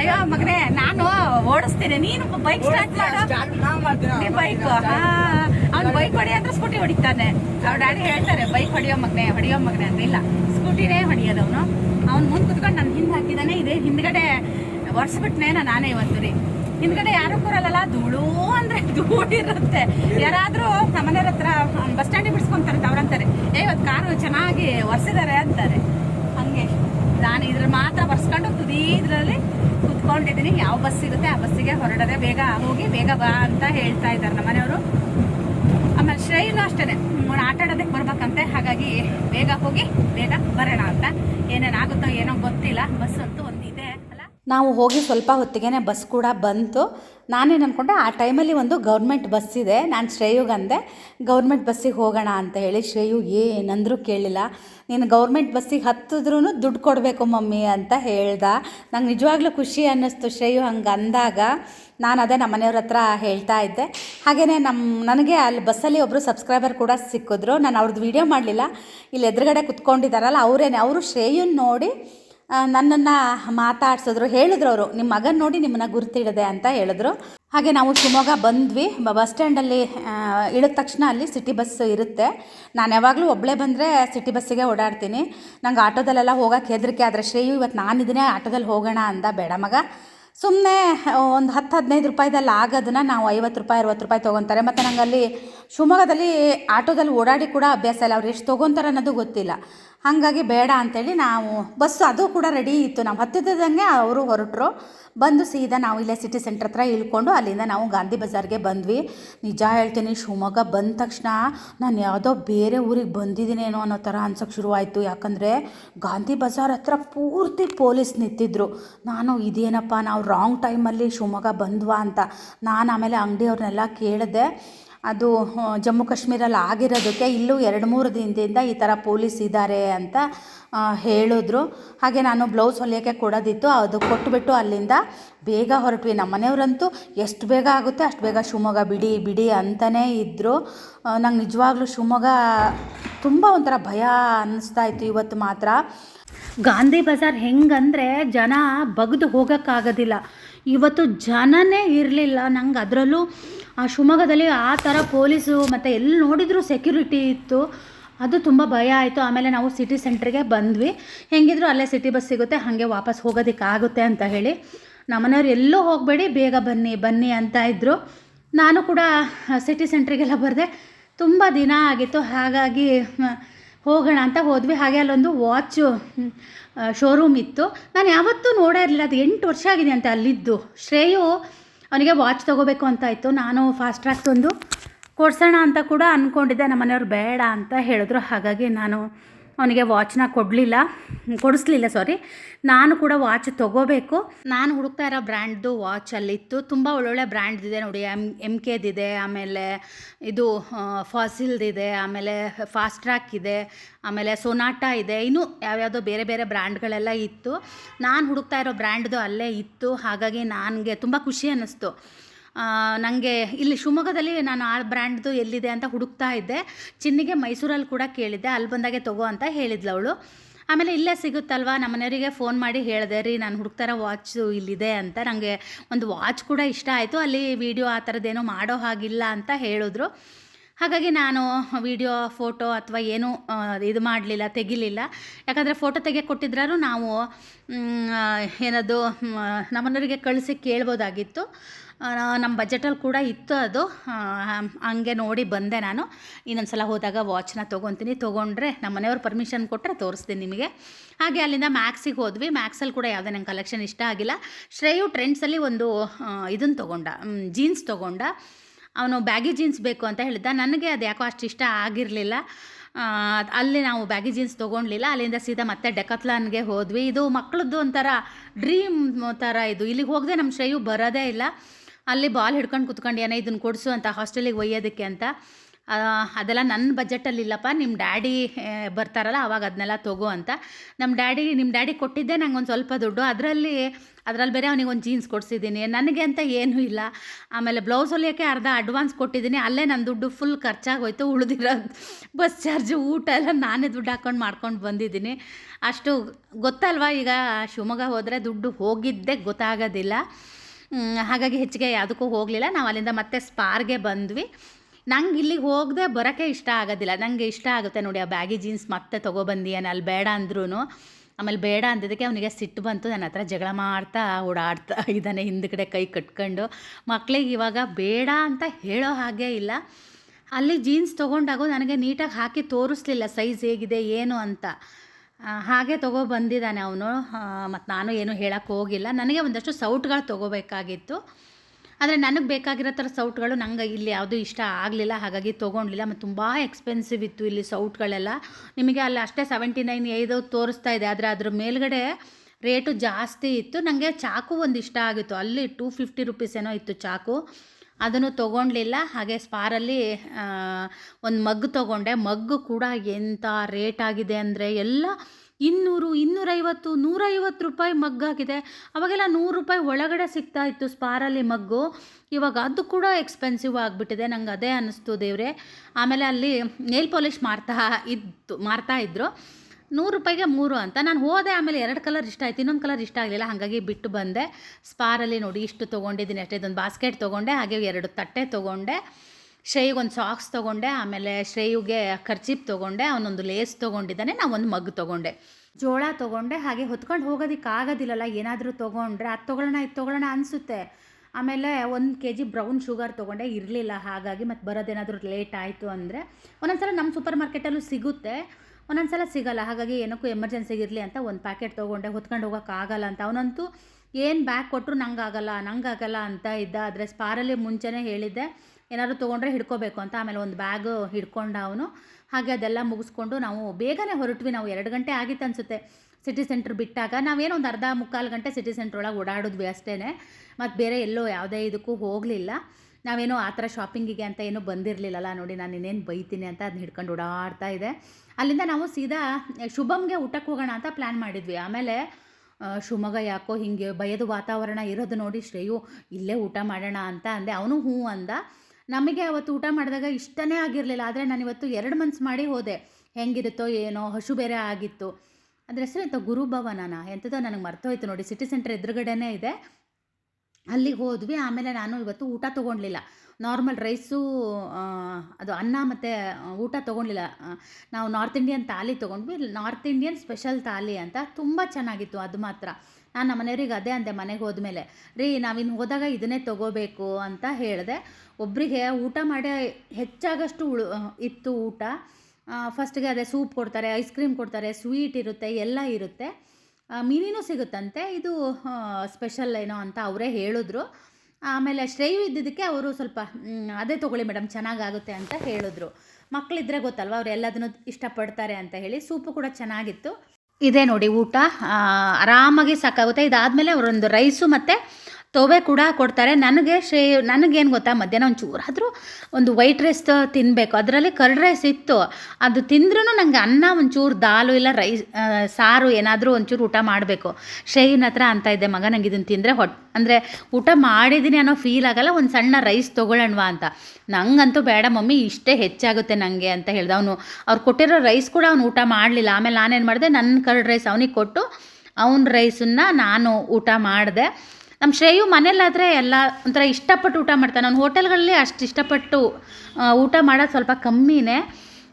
Speaker 1: ಅಯ್ಯೋ ಮಗನೇ ನಾನು ಓಡಿಸ್ತೀನಿ. ನೀನು ಬೈಕ್ ಸ್ಟಾರ್ಟ್ ಮಾಡು. ಬೈಕ್ ಅವ್ನು ಬೈಕ್ ಹೊಡಿ ಅಂದ್ರೆ ಸ್ಕೂಟಿ ಹೊಡಿತಾನೆ. ಅವ್ರ ಡ್ಯಾಡಿ ಹೇಳ್ತಾರೆ ಬೈಕ್ ಹೊಡಿಯೋ ಮಗನೆ ಹೊಡಿಯೋ ಮಗನೆ ಅಂದ್ರೆ ಇಲ್ಲ ಸ್ಕೂಟಿನೇ ಹೊಡಿಯೋದು ಅವನು ಅವ್ನು ಮುಂದೆ ಕುತ್ಕೊಂಡು ನನ್ನ ಹಿಂದೆ ಹಾಕಿದಾನೆ ಇದೇ ಹಿಂದ್ಗಡೆ ಒರೆಸ್ಬಿಟ್ನೇನ ನಾನೇ ಇವತ್ತು ರೀ. ಹಿಂದ್ಗಡೆ ಯಾರು ಕೂರಲ್ಲ ಧೂಳು ಅಂದ್ರೆ ಧೂಳಿರುತ್ತೆ ಯಾರಾದ್ರೂ ನಮ್ಮನೆಯವ್ರ ಹತ್ರ ಬಸ್ ಸ್ಟ್ಯಾಂಡಿಗೆ ಬಿಡಿಸ್ಕೊಂತಾರೆ ಅವ್ರಂತಾರೆ. ಏ, ಇವತ್ತು ಕಾರು ಚೆನ್ನಾಗಿ ಒರೆಸಿದ್ದಾರೆ ಅಂತಾರೆ. ಹಂಗೆ. ನಾನು ಇದ್ರ ಮಾತ್ರ ಬರ್ಸ್ಕೊಂಡು ತುದಿ ಇದರಲ್ಲಿ ಕುತ್ಕೊಂಡಿದ್ದೀನಿ. ಯಾವ ಬಸ್ ಸಿಗುತ್ತೆ ಆ ಬಸ್ಸಿಗೆ ಹೊರಡದೆ ಬೇಗ ಹೋಗಿ ಬೇಗ ಬಾ ಅಂತ ಹೇಳ್ತಾ ಇದ್ದಾರೆ ನಮ್ಮನೆಯವರು ಆಮೇಲೆ ಶ್ರೇಯನು ಅಷ್ಟೇ ಆಟ ಆಡೋದಕ್ಕೆ ಬರ್ಬೇಕಂತೆ. ಹಾಗಾಗಿ ಬೇಗ ಹೋಗಿ, ಬೇಗ ಬರೋಣ ಅಂತ. ಏನೇನಾಗುತ್ತೋ ಏನೋ ಗೊತ್ತಿಲ್ಲ. ಬಸ್ ಅಂತೂ ನಾವು ಹೋಗಿ ಸ್ವಲ್ಪ ಹೊತ್ತಿಗೆ ಬಸ್ ಕೂಡ ಬಂತು. ನಾನೇನು ಅಂದ್ಕೊಂಡೆ ಆ ಟೈಮಲ್ಲಿ ಒಂದು ಗೌರ್ಮೆಂಟ್ ಬಸ್ ಇದೆ. ನಾನು ಶ್ರೇಯುಗಂದೆ ಗೌರ್ಮೆಂಟ್ ಬಸ್ಸಿಗೆ ಹೋಗೋಣ ಅಂತ ಹೇಳಿ. ಶ್ರೇಯು, ಏನಂದರೂ ಕೇಳಿಲ್ಲ. ನೀನು ಗೌರ್ಮೆಂಟ್ ಬಸ್ಸಿಗೆ ಹತ್ತಿದ್ರೂ ದುಡ್ಡು ಕೊಡಬೇಕು ಮಮ್ಮಿ ಅಂತ ಹೇಳ್ದ. ನಂಗೆ ನಿಜವಾಗ್ಲೂ ಖುಷಿ ಅನ್ನಿಸ್ತು ಶ್ರೇಯು ಹಂಗೆ ಅಂದಾಗ. ನಾನು ಅದೇ ನಮ್ಮ ಮನೆಯವ್ರ ಹತ್ರ ಹೇಳ್ತಾ ಇದ್ದೆ. ಹಾಗೆಯೇ ನಮ್ಮ ನನಗೆ ಅಲ್ಲಿ ಬಸ್ಸಲ್ಲಿ ಒಬ್ಬರು ಸಬ್ಸ್ಕ್ರೈಬರ್ ಕೂಡ ಸಿಕ್ಕಿದ್ರು. ನಾನು ಅವ್ರದ್ದು ವೀಡಿಯೋ ಮಾಡಲಿಲ್ಲ. ಇಲ್ಲಿ ಎದುರುಗಡೆ ಕುತ್ಕೊಂಡಿದ್ದಾರಲ್ಲ ಅವರೇನೆ. ಅವರು ಶ್ರೇಯನ್ ನೋಡಿ ನನ್ನನ್ನು ಮಾತಾಡ್ಸಿದ್ರು. ಹೇಳಿದ್ರು ಅವರು ನಿಮ್ಮ ಮಗನ ನೋಡಿ ನಿಮ್ಮನ್ನ ಗುರುತಿಡದೆ ಅಂತ ಹೇಳಿದ್ರು. ಹಾಗೆ ನಾವು ಶಿವಮೊಗ್ಗ ಬಂದ್ವಿ. ಬಸ್ ಸ್ಟ್ಯಾಂಡಲ್ಲಿ ಇಳಿದ ತಕ್ಷಣ ಅಲ್ಲಿ ಸಿಟಿ ಬಸ್ ಇರುತ್ತೆ. ನಾನು ಯಾವಾಗಲೂ ಒಬ್ಬಳೇ ಬಂದರೆ ಸಿಟಿ ಬಸ್ಸಿಗೆ ಓಡಾಡ್ತೀನಿ. ನಂಗೆ ಆಟೋದಲ್ಲೆಲ್ಲ ಹೋಗೋಕ್ಕೆ ಹೆದರಿಕೆ ಆದರೆ, ಶ್ರೇಯು ಇವತ್ತು ನಾನಿದ್ದೀನಿ ಆಟೋದಲ್ಲಿ ಹೋಗೋಣ ಅಂದ ಬೇಡ ಮಗ. ಸುಮ್ಮನೆ ಒಂದು ಹತ್ತು ಹದಿನೈದು ರೂಪಾಯಿದಲ್ಲಿ ಆಗೋದನ್ನ ನಾವು ಐವತ್ತು ರೂಪಾಯಿ, ಅರವತ್ತು ರೂಪಾಯಿ ತೊಗೊತಾರೆ. ಮತ್ತು ನಂಗೆ ಅಲ್ಲಿ ಶಿವಮೊಗ್ಗದಲ್ಲಿ ಆಟೋದಲ್ಲಿ ಓಡಾಡಿ ಕೂಡ ಅಭ್ಯಾಸ ಇಲ್ಲ. ಅವ್ರು ಎಷ್ಟು ತೊಗೊತಾರೆ ಅನ್ನೋದು ಗೊತ್ತಿಲ್ಲ. ಹಾಗಾಗಿ ಬೇಡ ಅಂತೇಳಿ ನಾವು ಬಸ್ಸು ಅದು ಕೂಡ ರೆಡಿ ಇತ್ತು. ನಾವು ಹತ್ತಿದ್ದಂಗೆ ಅವರು ಹೊರಟರು. ಬಂದು ಸೀದಾ ನಾವು ಇಲ್ಲೇ ಸಿಟಿ ಸೆಂಟ್ರ್ ಹತ್ರ ಇಳ್ಕೊಂಡು ಅಲ್ಲಿಂದ ನಾವು ಗಾಂಧಿ ಬಜಾರ್ಗೆ ಬಂದ್ವಿ. ನಿಜ ಹೇಳ್ತೀನಿ, ಶಿವಮೊಗ್ಗ ಬಂದ ತಕ್ಷಣ ನಾನು ಯಾವುದೋ ಬೇರೆ ಊರಿಗೆ ಬಂದಿದ್ದೀನೇನೋ ಅನ್ನೋ ಥರ ಅನ್ಸೋಕ್ಕೆ ಶುರುವಾಯಿತು. ಯಾಕಂದರೆ ಗಾಂಧಿ ಬಜಾರ್ ಹತ್ರ ಪೂರ್ತಿ ಪೊಲೀಸ್ ನಿಂತಿದ್ರು. ನಾನು ಇದೇನಪ್ಪ, ನಾವು ರಾಂಗ್ ಟೈಮಲ್ಲಿ ಶಿವಮೊಗ್ಗ ಬಂದ್ವಾ ಅಂತ. ನಾನು ಆಮೇಲೆ ಅಂಗಡಿಯವ್ರನ್ನೆಲ್ಲ ಕೇಳಿದೆ. ಅದು ಜಮ್ಮು ಕಾಶ್ಮೀರಲ್ಲಿ ಆಗಿರೋದಕ್ಕೆ ಇಲ್ಲೂ ಎರಡು ಮೂರು ದಿನದಿಂದ ಈ ಥರ ಪೊಲೀಸ್ ಇದ್ದಾರೆ ಅಂತ ಹೇಳಿದ್ರು. ಹಾಗೆ ನಾನು ಬ್ಲೌಸ್ ಹೊಲಿಯೋಕ್ಕೆ ಕೊಡೋದಿತ್ತು, ಅದು ಕೊಟ್ಬಿಟ್ಟು ಅಲ್ಲಿಂದ ಬೇಗ ಹೊರಟ್ವಿ. ನಮ್ಮ ಮನೆಯವರಂತೂ ಎಷ್ಟು ಬೇಗ ಆಗುತ್ತೆ, ಅಷ್ಟು ಬೇಗ ಶಿವಮೊಗ್ಗ ಬಿಡಿ ಬಿಡಿ ಅಂತಲೇ ಇದ್ದರು ನಂಗೆ ನಿಜವಾಗ್ಲೂ ಶಿವಮೊಗ್ಗ ತುಂಬ ಒಂಥರ ಭಯ ಅನ್ನಿಸ್ತಾ ಇತ್ತು ಇವತ್ತು ಮಾತ್ರ. ಗಾಂಧಿ ಬಜಾರ್ ಹೆಂಗಂದರೆ ಜನ ಬಗ್ದು ಹೋಗೋಕ್ಕಾಗೋದಿಲ್ಲ. ಇವತ್ತು ಜನನೇ ಇರಲಿಲ್ಲ. ನಂಗೆ ಅದರಲ್ಲೂ ಆ ಶಿವಮೊಗ್ಗದಲ್ಲಿ ಆ ಥರ ಪೊಲೀಸು ಮತ್ತು ಎಲ್ಲಿ ನೋಡಿದರೂ ಸೆಕ್ಯೂರಿಟಿ ಇತ್ತು. ಅದು ತುಂಬ ಭಯ ಆಯಿತು. ಆಮೇಲೆ ನಾವು ಸಿಟಿ ಸೆಂಟ್ರಿಗೆ ಬಂದ್ವಿ. ಹೆಂಗಿದ್ರು ಅಲ್ಲೇ ಸಿಟಿ ಬಸ್ ಸಿಗುತ್ತೆ, ಹಾಗೆ ವಾಪಸ್ ಹೋಗೋದಕ್ಕಾಗುತ್ತೆ ಅಂತ ಹೇಳಿ. ನಮ್ಮನೆಯವ್ರು ಎಲ್ಲೂ ಹೋಗಬೇಡಿ, ಬೇಗ ಬನ್ನಿ ಬನ್ನಿ ಅಂತ ಇದ್ದರು ನಾನು ಕೂಡ ಸಿಟಿ ಸೆಂಟ್ರಿಗೆಲ್ಲ ಬರದೆ. ತುಂಬ ದಿನ ಆಗಿತ್ತು. ಹಾಗಾಗಿ ಹೋಗೋಣ ಅಂತ ಹೋದ್ವಿ. ಹಾಗೆ ಅಲ್ಲೊಂದು ವಾಚು ಶೋರೂಮ್ ಇತ್ತು. ನಾನು ಯಾವತ್ತೂ ನೋಡೇ ಇರಲಿಲ್ಲ. ಅದು ಎಂಟು ವರ್ಷ ಆಗಿದೆ ಅಂತ ಅಲ್ಲಿದ್ದು. ಶ್ರೇಯು ಅವನಿಗೆ ವಾಚ್ ತೊಗೋಬೇಕು ಅಂತ ಇತ್ತು ನಾನು ಫಾಸ್ಟ್ ಟ್ರ್ಯಾಕ್ ತಂದು ಕೊಡ್ಸೋಣ ಅಂತ ಕೂಡ ಅಂದ್ಕೊಂಡಿದ್ದೆ ನಮ್ಮ ಮನೆಯವ್ರು ಬೇಡ ಅಂತ ಹೇಳಿದ್ರು. ಹಾಗಾಗಿ ನಾನು ಅವನಿಗೆ ವಾಚ್ನ ಕೊಡಲಿಲ್ಲ. ಕೊಡಿಸ್ಲಿಲ್ಲ ಸಾರಿ ನಾನು ಕೂಡ ವಾಚ್ ತೊಗೋಬೇಕು. ನಾನು ಹುಡುಕ್ತಾ ಇರೋ ಬ್ರ್ಯಾಂಡ್ದು ವಾಚ್ ಅಲ್ಲಿತ್ತು. ತುಂಬ ಒಳ್ಳೊಳ್ಳೆ ಬ್ರ್ಯಾಂಡ್ ಇದೆ ನೋಡಿ. ಎಂ ಎಂ ಕೆದಿದೆ ಆಮೇಲೆ ಇದು ಫಾಸಿಲ್ದಿದೆ ಆಮೇಲೆ ಫಾಸ್ಟ್ ಟ್ರ್ಯಾಕ್ ಇದೆ, ಆಮೇಲೆ ಸೊನಾಟಾ ಇದೆ. ಇನ್ನೂ ಯಾವ್ಯಾವುದೋ ಬೇರೆ ಬೇರೆ ಬ್ರ್ಯಾಂಡ್ಗಳೆಲ್ಲ ಇತ್ತು. ನಾನು ಹುಡುಕ್ತಾ ಇರೋ ಬ್ರ್ಯಾಂಡ್ದು ಅಲ್ಲೇ ಇತ್ತು. ಹಾಗಾಗಿ ನನಗೆ ತುಂಬ ಖುಷಿ ಅನ್ನಿಸ್ತು. ನನಗೆ ಇಲ್ಲಿ ಶಿವಮೊಗ್ಗದಲ್ಲಿ ನಾನು ಆ ಬ್ರ್ಯಾಂಡ್ದು ಎಲ್ಲಿದೆ ಅಂತ ಹುಡುಕ್ತಾ ಇದ್ದೆ. ಚಿನ್ನಿಗೆ ಮೈಸೂರಲ್ಲಿ ಕೂಡ ಕೇಳಿದ್ದೆ. ಅಲ್ಲಿ ಬಂದಾಗೆ ತಗೋ ಅಂತ ಹೇಳಿದ್ಲು ಅವಳು. ಆಮೇಲೆ ಇಲ್ಲೇ ಸಿಗುತ್ತಲ್ವಾ? ನಮ್ಮ ಮನೆಯವರಿಗೆ ಫೋನ್ ಮಾಡಿ ಹೇಳಿದೆ, ರೀ ನಾನು ಹುಡುಕ್ತಾರ ವಾಚು ಇಲ್ಲಿದೆ ಅಂತ. ನನಗೆ ಒಂದು ವಾಚ್ ಕೂಡ ಇಷ್ಟ ಆಯಿತು. ಅಲ್ಲಿ ವೀಡಿಯೋ ಆ ಥರದ್ದೇನೋ ಮಾಡೋ ಹಾಗಿಲ್ಲ ಅಂತ ಹೇಳಿದ್ರು. ಹಾಗಾಗಿ ನಾನು ವೀಡಿಯೋ, ಫೋಟೋ ಅಥವಾ ಏನೂ ಇದು ಮಾಡಲಿಲ್ಲ, ತೆಗಿಲಿಲ್ಲ. ಯಾಕಂದರೆ ಫೋಟೋ ತೆಗೆ ಕೊಟ್ಟಿದ್ರೂ ನಾವು ಏನದು ನಮ್ಮನೆಯವರಿಗೆ ಕಳಿಸಿ ಕೇಳ್ಬೋದಾಗಿತ್ತು. ನಮ್ಮ ಬಜೆಟಲ್ಲಿ ಕೂಡ ಇತ್ತು ಅದು. ಹಂಗೆ ನೋಡಿ ಬಂದೆ ನಾನು. ಇನ್ನೊಂದು ಸಲ ಹೋದಾಗ ವಾಚ್ನ ತೊಗೊತೀನಿ. ತೊಗೊಂಡ್ರೆ ನಮ್ಮ ಮನೆಯವ್ರು ಪರ್ಮಿಷನ್ ಕೊಟ್ಟರೆ ತೋರಿಸ್ತೀನಿ ನಿಮಗೆ. ಹಾಗೆ ಅಲ್ಲಿಂದ ಮ್ಯಾಕ್ಸಿಗೆ ಹೋದ್ವಿ. ಮ್ಯಾಕ್ಸಲ್ಲಿ ಕೂಡ ಯಾವುದೇ ನಂಗೆ ಕಲೆಕ್ಷನ್ ಇಷ್ಟ ಆಗಿಲ್ಲ. ಶ್ರೇಯು ಟ್ರೆಂಡ್ಸಲ್ಲಿ ಒಂದು ಇದನ್ನು ತೊಗೊಂಡ. ಜೀನ್ಸ್ ತೊಗೊಂಡ. ಅವನು ಬ್ಯಾಗಿ ಜೀನ್ಸ್ ಬೇಕು ಅಂತ ಹೇಳಿದ್ದ. ನನಗೆ ಅದು ಯಾಕೋ ಅಷ್ಟು ಇಷ್ಟ ಆಗಿರಲಿಲ್ಲ. ಅಲ್ಲಿ ನಾವು ಬ್ಯಾಗಿ ಜೀನ್ಸ್ ತೊಗೊಳ್ಲಿಲ್ಲ ಅಲ್ಲಿಂದ ಸೀದಾ ಮತ್ತೆ ಡೆಕತ್ಲಾನ್ಗೆ ಹೋದ್ವಿ. ಇದು ಮಕ್ಕಳದ್ದು ಒಂಥರ ಡ್ರೀಮ್ ಥರ ಇದು. ಇಲ್ಲಿಗೆ ಹೋಗದೆ ನಮ್ಮ ಶ್ರೇಯು ಬರೋದೇ ಇಲ್ಲ. ಅಲ್ಲಿ ಬಾಲ್ ಹಿಡ್ಕೊಂಡು ಕುತ್ಕೊಂಡು ಏನೋ ಇದನ್ನು ಕೊಡಿಸು ಅಂತ ಹಾಸ್ಟೆಲಿಗೆ ಒಯ್ಯೋದಕ್ಕೆ ಅಂತ. ಅದೆಲ್ಲ ನನ್ನ ಬಜೆಟಲ್ಲಿ ಇಲ್ಲಪ್ಪ ನಿಮ್ಮ ಡ್ಯಾಡಿ ಬರ್ತಾರಲ್ಲ, ಅವಾಗ ಅದನ್ನೆಲ್ಲ ತಗೋ ಅಂತ. ನಮ್ಮ ಡ್ಯಾಡಿ ನಿಮ್ಮ ಡ್ಯಾಡಿ ಕೊಟ್ಟಿದ್ದೆ ನಂಗೆ ಒಂದು ಸ್ವಲ್ಪ ದುಡ್ಡು. ಅದರಲ್ಲಿ ಅದರಲ್ಲಿ ಬೇರೆ ಅವನಿಗೆ ಒಂದು ಜೀನ್ಸ್ ಕೊಡಿಸಿದ್ದೀನಿ ನನಗೆ ಅಂತ ಏನೂ ಇಲ್ಲ. ಆಮೇಲೆ ಬ್ಲೌಸ್ ಹೊಲಿಯೋಕ್ಕೆ ಅರ್ಧ ಅಡ್ವಾನ್ಸ್ ಕೊಟ್ಟಿದ್ದೀನಿ ಅಲ್ಲೇ ನನ್ನ ದುಡ್ಡು ಫುಲ್ ಖರ್ಚಾಗೋಯ್ತು, ಉಳಿದಿರೋ ಬಸ್ ಚಾರ್ಜು ಊಟ ಎಲ್ಲ ನಾನೇ ದುಡ್ಡು ಹಾಕ್ಕೊಂಡು ಮಾಡ್ಕೊಂಡು ಬಂದಿದ್ದೀನಿ ಅಷ್ಟು ಗೊತ್ತಲ್ವಾ? ಈಗ ಶಿವಮೊಗ್ಗ ಹೋದರೆ ದುಡ್ಡು ಹೋಗಿದ್ದೇ ಗೊತ್ತಾಗೋದಿಲ್ಲ. ಹಾಗಾಗಿ ಹೆಚ್ಚಿಗೆ ಯಾವುದಕ್ಕೂ ಹೋಗಲಿಲ್ಲ. ನಾವು ಅಲ್ಲಿಂದ ಮತ್ತೆ ಸ್ಪಾರ್ಗೆ ಬಂದ್ವಿ. ನಂಗೆ ಇಲ್ಲಿಗೆ ಹೋಗದೆ ಬರೋಕ್ಕೆ ಇಷ್ಟ ಆಗೋದಿಲ್ಲ. ನನಗೆ ಇಷ್ಟ ಆಗುತ್ತೆ ನೋಡಿ ಆ ಬ್ಯಾಗಿ ಜೀನ್ಸ್ ಮತ್ತೆ ತೊಗೊಬಂದಿಯಾನೆ ಅಲ್ಲಿ ಬೇಡ ಅಂದ್ರೂ ಆಮೇಲೆ ಬೇಡ ಅಂದಿದ್ದಕ್ಕೆ ಅವನಿಗೆ ಸಿಟ್ಟು ಬಂತು. ನನ್ನ ಹತ್ರ ಜಗಳ ಮಾಡ್ತಾ ಓಡಾಡ್ತಾ ಇದ್ದಾನೆ ಹಿಂದ್ಗಡೆ ಕೈ ಕಟ್ಕೊಂಡು. ಮಕ್ಳಿಗೆ ಇವಾಗ ಬೇಡ ಅಂತ ಹೇಳೋ ಹಾಗೆ ಇಲ್ಲ. ಅಲ್ಲಿ ಜೀನ್ಸ್ ತೊಗೊಂಡಾಗೋ ನನಗೆ ನೀಟಾಗಿ ಹಾಕಿ ತೋರಿಸ್ಲಿಲ್ಲ. ಸೈಜ್ ಹೇಗಿದೆ, ಏನು ಅಂತ. ಹಾಗೆ ತಗೋ ಬಂದಿದ್ದಾನೆ ಅವನು. ಮತ್ತು ನಾನು ಏನು ಹೇಳಕ್ಕೆ ಹೋಗಿಲ್ಲ. ನನಗೆ ಒಂದಷ್ಟು ಸೌಟ್ಗಳು ತೊಗೋಬೇಕಾಗಿತ್ತು. ಆದರೆ ನನಗೆ ಬೇಕಾಗಿರೋ ಥರ ಸೌಟ್ಗಳು ನಂಗೆ ಇಲ್ಲಿ ಯಾವುದೂ ಇಷ್ಟ ಆಗಲಿಲ್ಲ. ಹಾಗಾಗಿ ತೊಗೊಂಡಿಲ್ಲ ಮತ್ತು ತುಂಬ ಎಕ್ಸ್ಪೆನ್ಸಿವ್ ಇತ್ತು ಇಲ್ಲಿ ಸೌಟ್ಗಳೆಲ್ಲ. ನಿಮಗೆ ಅಲ್ಲಿ ಅಷ್ಟೇ ಸೆವೆಂಟಿ ನೈನ್ ಐದು ತೋರಿಸ್ತಾ ಇದೆ. ಆದರೆ ಅದ್ರ ಮೇಲ್ಗಡೆ ರೇಟು ಜಾಸ್ತಿ ಇತ್ತು. ನನಗೆ ಚಾಕು ಒಂದು ಇಷ್ಟ ಆಗಿತ್ತು. ಅಲ್ಲಿ ಟೂ ಫಿಫ್ಟಿ ರುಪೀಸ್ ಏನೋ ಇತ್ತು ಚಾಕು. ಅದನ್ನು ತೊಗೊಂಡ್ಲಿಲ್ಲ. ಹಾಗೆ ಸ್ಪಾರಲ್ಲಿ ಒಂದು ಮಗ್ ತೊಗೊಂಡೆ. ಮಗ್ಗು ಕೂಡ ಎಂಥ ರೇಟ್ ಆಗಿದೆ ಅಂದರೆ ಎಲ್ಲ ಇನ್ನೂರು, ಇನ್ನೂರೈವತ್ತು, ನೂರೈವತ್ತು ರೂಪಾಯಿ ಮಗ್ಗಾಗಿದೆ ಅವಾಗೆಲ್ಲ ನೂರು ರೂಪಾಯಿ ಒಳಗಡೆ ಸಿಗ್ತಾ ಇತ್ತು ಸ್ಪಾರಲ್ಲಿ ಮಗ್ಗು. ಇವಾಗ ಅದು ಕೂಡ ಎಕ್ಸ್ಪೆನ್ಸಿವ್ ಆಗಿಬಿಟ್ಟಿದೆ. ನಂಗೆ ಅದೇ ಅನ್ನಿಸ್ತು ದೇವ್ರೆ. ಆಮೇಲೆ ಅಲ್ಲಿ ನೇಲ್ ಪಾಲಿಷ್ ಮಾರ್ತಾ ಇತ್ತು ಮಾರ್ತಾ ಇದ್ದರು ನೂರು ರೂಪಾಯಿಗೆ ಮೂರು ಅಂತ. ನಾನು ಹೋದೆ ಆಮೇಲೆ ಎರಡು ಕಲರ್ ಇಷ್ಟ ಆಯ್ತು, ಇನ್ನೊಂದು ಕಲರ್ ಇಷ್ಟ ಆಗಲಿಲ್ಲ. ಹಾಗಾಗಿ ಬಿಟ್ಟು ಬಂದೆ. ಸ್ಪಾರಲ್ಲಿ ನೋಡಿ ಇಷ್ಟು ತೊಗೊಂಡಿದ್ದೀನಿ ಅಷ್ಟೇ. ಇದೊಂದು ಬಾಸ್ಕೆಟ್ ತೊಗೊಂಡೆ, ಹಾಗೆ ಎರಡು ತಟ್ಟೆ ತೊಗೊಂಡೆ, ಶ್ರೇಯಿಗೆ ಒಂದು ಸಾಕ್ಸ್ ತೊಗೊಂಡೆ, ಆಮೇಲೆ ಶ್ರೇಯುಗೆ ಖರ್ಚಿಪ್ ತೊಗೊಂಡೆ, ಅವನೊಂದು ಲೇಸ್ ತೊಗೊಂಡಿದ್ದಾನೆ ನಾನು ಒಂದು ಮಗ್ ತೊಗೊಂಡೆ. ಜೋಳ ತೊಗೊಂಡೆ, ಹಾಗೆ ಹೊತ್ಕೊಂಡು ಹೋಗೋದಕ್ಕೆ ಆಗೋದಿಲ್ಲಲ್ಲ, ಏನಾದರೂ ತೊಗೊಂಡ್ರೆ ಅದು ತೊಗೊಳ್ಳೋಣ, ಇದು ತೊಗೊಳ್ಳೋಣ ಅನಿಸುತ್ತೆ. ಆಮೇಲೆ ಒಂದು ಕೆ ಜಿ ಬ್ರೌನ್ ಶುಗರ್ ತೊಗೊಂಡೆ, ಇರಲಿಲ್ಲ ಹಾಗಾಗಿ ಮತ್ತು ಬರೋದೇನಾದರೂ ಲೇಟ್ ಆಯಿತು ಅಂದರೆ. ಒಂದೊಂದು ಸಲ ನಮ್ಮ ಸೂಪರ್ ಮಾರ್ಕೆಟಲ್ಲೂ ಸಿಗುತ್ತೆ. ಒಂದೊಂದ್ಸಲ ಸಿಗಲ್ಲ. ಹಾಗಾಗಿ ಏನಕ್ಕೂ ಎಮರ್ಜೆನ್ಸಿಗೆ ಇರಲಿ ಅಂತ ಒಂದು ಪ್ಯಾಕೆಟ್ ತೊಗೊಂಡೆ, ಹೊತ್ಕೊಂಡು ಹೋಗೋಕ್ಕಾಗಲ್ಲ ಅಂತ. ಅವನಂತೂ ಏನು ಬ್ಯಾಗ್ ಕೊಟ್ಟರು ನಂಗಾಗಲ್ಲ ನಂಗಾಗಲ್ಲ ಅಂತ ಇದ್ದ ಆದರೆ ಸ್ಪಾರಲ್ಲಿ ಮುಂಚೆನೇ ಹೇಳಿದ್ದೆ. ಏನಾದ್ರು ತೊಗೊಂಡ್ರೆ ಹಿಡ್ಕೋಬೇಕು ಅಂತ. ಆಮೇಲೆ ಒಂದು ಬ್ಯಾಗ್ ಹಿಡ್ಕೊಂಡ ಅವನು. ಹಾಗೆ ಅದೆಲ್ಲ ಮುಗಿಸ್ಕೊಂಡು ನಾವು ಬೇಗನೆ ಹೊರಟ್ವಿ. ನಾವು ಎರಡು ಗಂಟೆ ಆಗಿತ್ತು ಅನಿಸುತ್ತೆ ಸಿಟಿ ಸೆಂಟ್ರ್ ಬಿಟ್ಟಾಗ. ನಾವೇನೋ ಒಂದು ಅರ್ಧ ಮುಕ್ಕಾಲು ಗಂಟೆ ಸಿಟಿ ಸೆಂಟ್ರ್ ಒಳಗೆ ಓಡಾಡಿದ್ವಿ ಅಷ್ಟೇ ಮತ್ತು ಬೇರೆ ಎಲ್ಲೋ ಯಾವುದೇ ಇದಕ್ಕೂ ಹೋಗಲಿಲ್ಲ. ನಾವೇನೋ ಆ ಥರ ಶಾಪಿಂಗಿಗೆ ಅಂತ ಏನೂ ಬಂದಿರಲಿಲ್ಲಲ್ಲ. ನೋಡಿ ನಾನು ಇನ್ನೇನು ಬೈತೀನಿ ಅಂತ ಅದನ್ನ ಹಿಡ್ಕೊಂಡು ಓಡಾಡ್ತಾ ಇದೆ ಅಲ್ಲಿಂದ ನಾವು ಸೀದಾ ಶುಭಮ್ಗೆ ಊಟಕ್ಕೆ ಹೋಗೋಣ ಅಂತ ಪ್ಲ್ಯಾನ್ ಮಾಡಿದ್ವಿ. ಆಮೇಲೆ ಶಿವಮೊಗ್ಗ ಯಾಕೋ ಹಿಂಗೆ ಭಯದ ವಾತಾವರಣ ಇರೋದು ನೋಡಿ ಶ್ರೇಯು, ಇಲ್ಲೇ ಊಟ ಮಾಡೋಣ ಅಂತ ಅಂದೆ. ಅವನು ಹ್ಞೂ ಅಂದ. ನಮಗೆ ಅವತ್ತು ಊಟ ಮಾಡಿದಾಗ ಇಷ್ಟನೇ ಆಗಿರಲಿಲ್ಲ. ಆದರೆ ನಾನು ಇವತ್ತು ಎರಡು ಮನ್ಸು ಮಾಡಿ ಹೋದೆ. ಹೆಂಗಿರುತ್ತೋ ಏನೋ ಹಶು ಬೇರೆ ಆಗಿತ್ತು. ಅದ್ರ ಹೆಸರು ಎಂಥ ಗುರುಭವನನ ಎಂಥದೋ ನನಗೆ ಮರ್ತೋಯ್ತು ನೋಡಿ. ಸಿಟಿ ಸೆಂಟರ್ ಎದುರುಗಡೆನೇ ಇದೆ. ಅಲ್ಲಿಗೆ ಹೋದ್ವಿ. ಆಮೇಲೆ ನಾನು ಇವತ್ತು ಊಟ ತೊಗೊಳ್ಲಿಲ್ಲ ನಾರ್ಮಲ್ ರೈಸು ಅದು ಅನ್ನ ಮತ್ತು ಊಟ ತೊಗೊಳ್ಲಿಲ್ಲ ನಾವು ನಾರ್ತ್ ಇಂಡಿಯನ್ ತಾಲಿ ತೊಗೊಂಡ್ವಿ. ನಾರ್ತ್ ಇಂಡಿಯನ್ ಸ್ಪೆಷಲ್ ತಾಲಿ ಅಂತ ತುಂಬ ಚೆನ್ನಾಗಿತ್ತು ಅದು ಮಾತ್ರ. ನಾನು ನಮ್ಮ ಮನೆಯವ್ರಿಗೆ ಅದೇ ಅಂದೆ ಮನೆಗೆ ಹೋದ್ಮೇಲೆ. ರೀ ನಾವಿನ್ನು ಹೋದಾಗ ಇದನ್ನೇ ತೊಗೋಬೇಕು ಅಂತ ಹೇಳಿದೆ. ಒಬ್ಬರಿಗೆ ಊಟ ಮಾಡಿ ಹೆಚ್ಚಾಗಷ್ಟು ಉಳು ಇತ್ತು ಊಟ. ಫಸ್ಟ್ಗೆ ಅದೇ ಸೂಪ್ ಕೊಡ್ತಾರೆ, ಐಸ್ ಕ್ರೀಮ್ ಕೊಡ್ತಾರೆ, ಸ್ವೀಟ್ ಇರುತ್ತೆ, ಎಲ್ಲ ಇರುತ್ತೆ. ಮೀನಿನೂ ಸಿಗುತ್ತಂತೆ. ಇದು ಸ್ಪೆಷಲ್ ಏನೋ ಅಂತ ಅವರೇ ಹೇಳಿದ್ರು. ಆಮೇಲೆ ಶ್ರೇಯು ಇದ್ದಿದ್ದಕ್ಕೆ ಅವರು ಸ್ವಲ್ಪ ಅದೇ ತೊಗೊಳ್ಳಿ ಮೇಡಮ್, ಚೆನ್ನಾಗಾಗುತ್ತೆ ಅಂತ ಹೇಳಿದ್ರು. ಮಕ್ಕಳಿದ್ರೆ ಗೊತ್ತಲ್ವ, ಅವ್ರು ಎಲ್ಲದನ್ನು ಇಷ್ಟಪಡ್ತಾರೆ ಅಂತ ಹೇಳಿ ಸೂಪು ಕೂಡ ಚೆನ್ನಾಗಿತ್ತು. ಇದೇ ನೋಡಿ ಊಟ ಆರಾಮಾಗಿ ಸಾಕಾಗುತ್ತೆ. ಇದಾದಮೇಲೆ ಅವರೊಂದು ರೈಸು ಮತ್ತು ತೊವೆ ಕೂಡ ಕೊಡ್ತಾರೆ. ನನಗೆ ಶ್ರೇ ನನಗೇನು ಗೊತ್ತಾ? ಮಧ್ಯಾಹ್ನ ಒಂದು ಚೂರಾದರೂ ಒಂದು ವೈಟ್ ರೈಸ್ ತಿನ್ನಬೇಕು ಅದರಲ್ಲಿ ಕರ್ಡ್ ರೈಸ್ ಇತ್ತು. ಅದು ತಿಂದ್ರೂ ನನಗೆ ಅನ್ನ ಒಂಚೂರು, ದಾಲು ಇಲ್ಲ ರೈಸ್ ಸಾರು ಏನಾದರೂ ಒಂಚೂರು ಊಟ ಮಾಡಬೇಕು. ಶ್ರೇಯಿನ ಹತ್ರ ಅಂತ ಇದ್ದೆ. ಮಗ ನಂಗೆ ಇದನ್ನು ತಿಂದರೆ ಹೊಟ್ಟೆ ಅಂದರೆ ಊಟ ಮಾಡಿದ್ದೀನಿ ಅನ್ನೋ ಫೀಲ್ ಆಗಲ್ಲ. ಒಂದು ಸಣ್ಣ ರೈಸ್ ತೊಗೊಳ್ಳೋಣವಾ ಅಂತ. ನಂಗಂತೂ ಬೇಡ ಮಮ್ಮಿ, ಇಷ್ಟೇ ಹೆಚ್ಚಾಗುತ್ತೆ ನನಗೆ ಅಂತ ಹೇಳ್ದೆ. ಅವನು, ಅವ್ರು ಕೊಟ್ಟಿರೋ ರೈಸ್ ಕೂಡ ಅವ್ನು ಊಟ ಮಾಡಲಿಲ್ಲ. ಆಮೇಲೆ ನಾನೇನು ಮಾಡಿದೆ ನನ್ನ ಕರ್ಡ್ ರೈಸ್ ಅವನಿಗೆ ಕೊಟ್ಟು, ಅವನ ರೈಸನ್ನು ನಾನು ಊಟ ಮಾಡಿದೆ. ನಮ್ಮ ಶ್ರೇಯು ಮನೇಲಾದರೆ ಎಲ್ಲ ಒಂಥರ ಇಷ್ಟಪಟ್ಟು ಊಟ ಮಾಡ್ತಾನೆ. ಅವ್ನು ಹೋಟೆಲ್ಗಳಲ್ಲಿ ಅಷ್ಟು ಇಷ್ಟಪಟ್ಟು ಊಟ ಮಾಡೋದು ಸ್ವಲ್ಪ ಕಮ್ಮಿನೇ.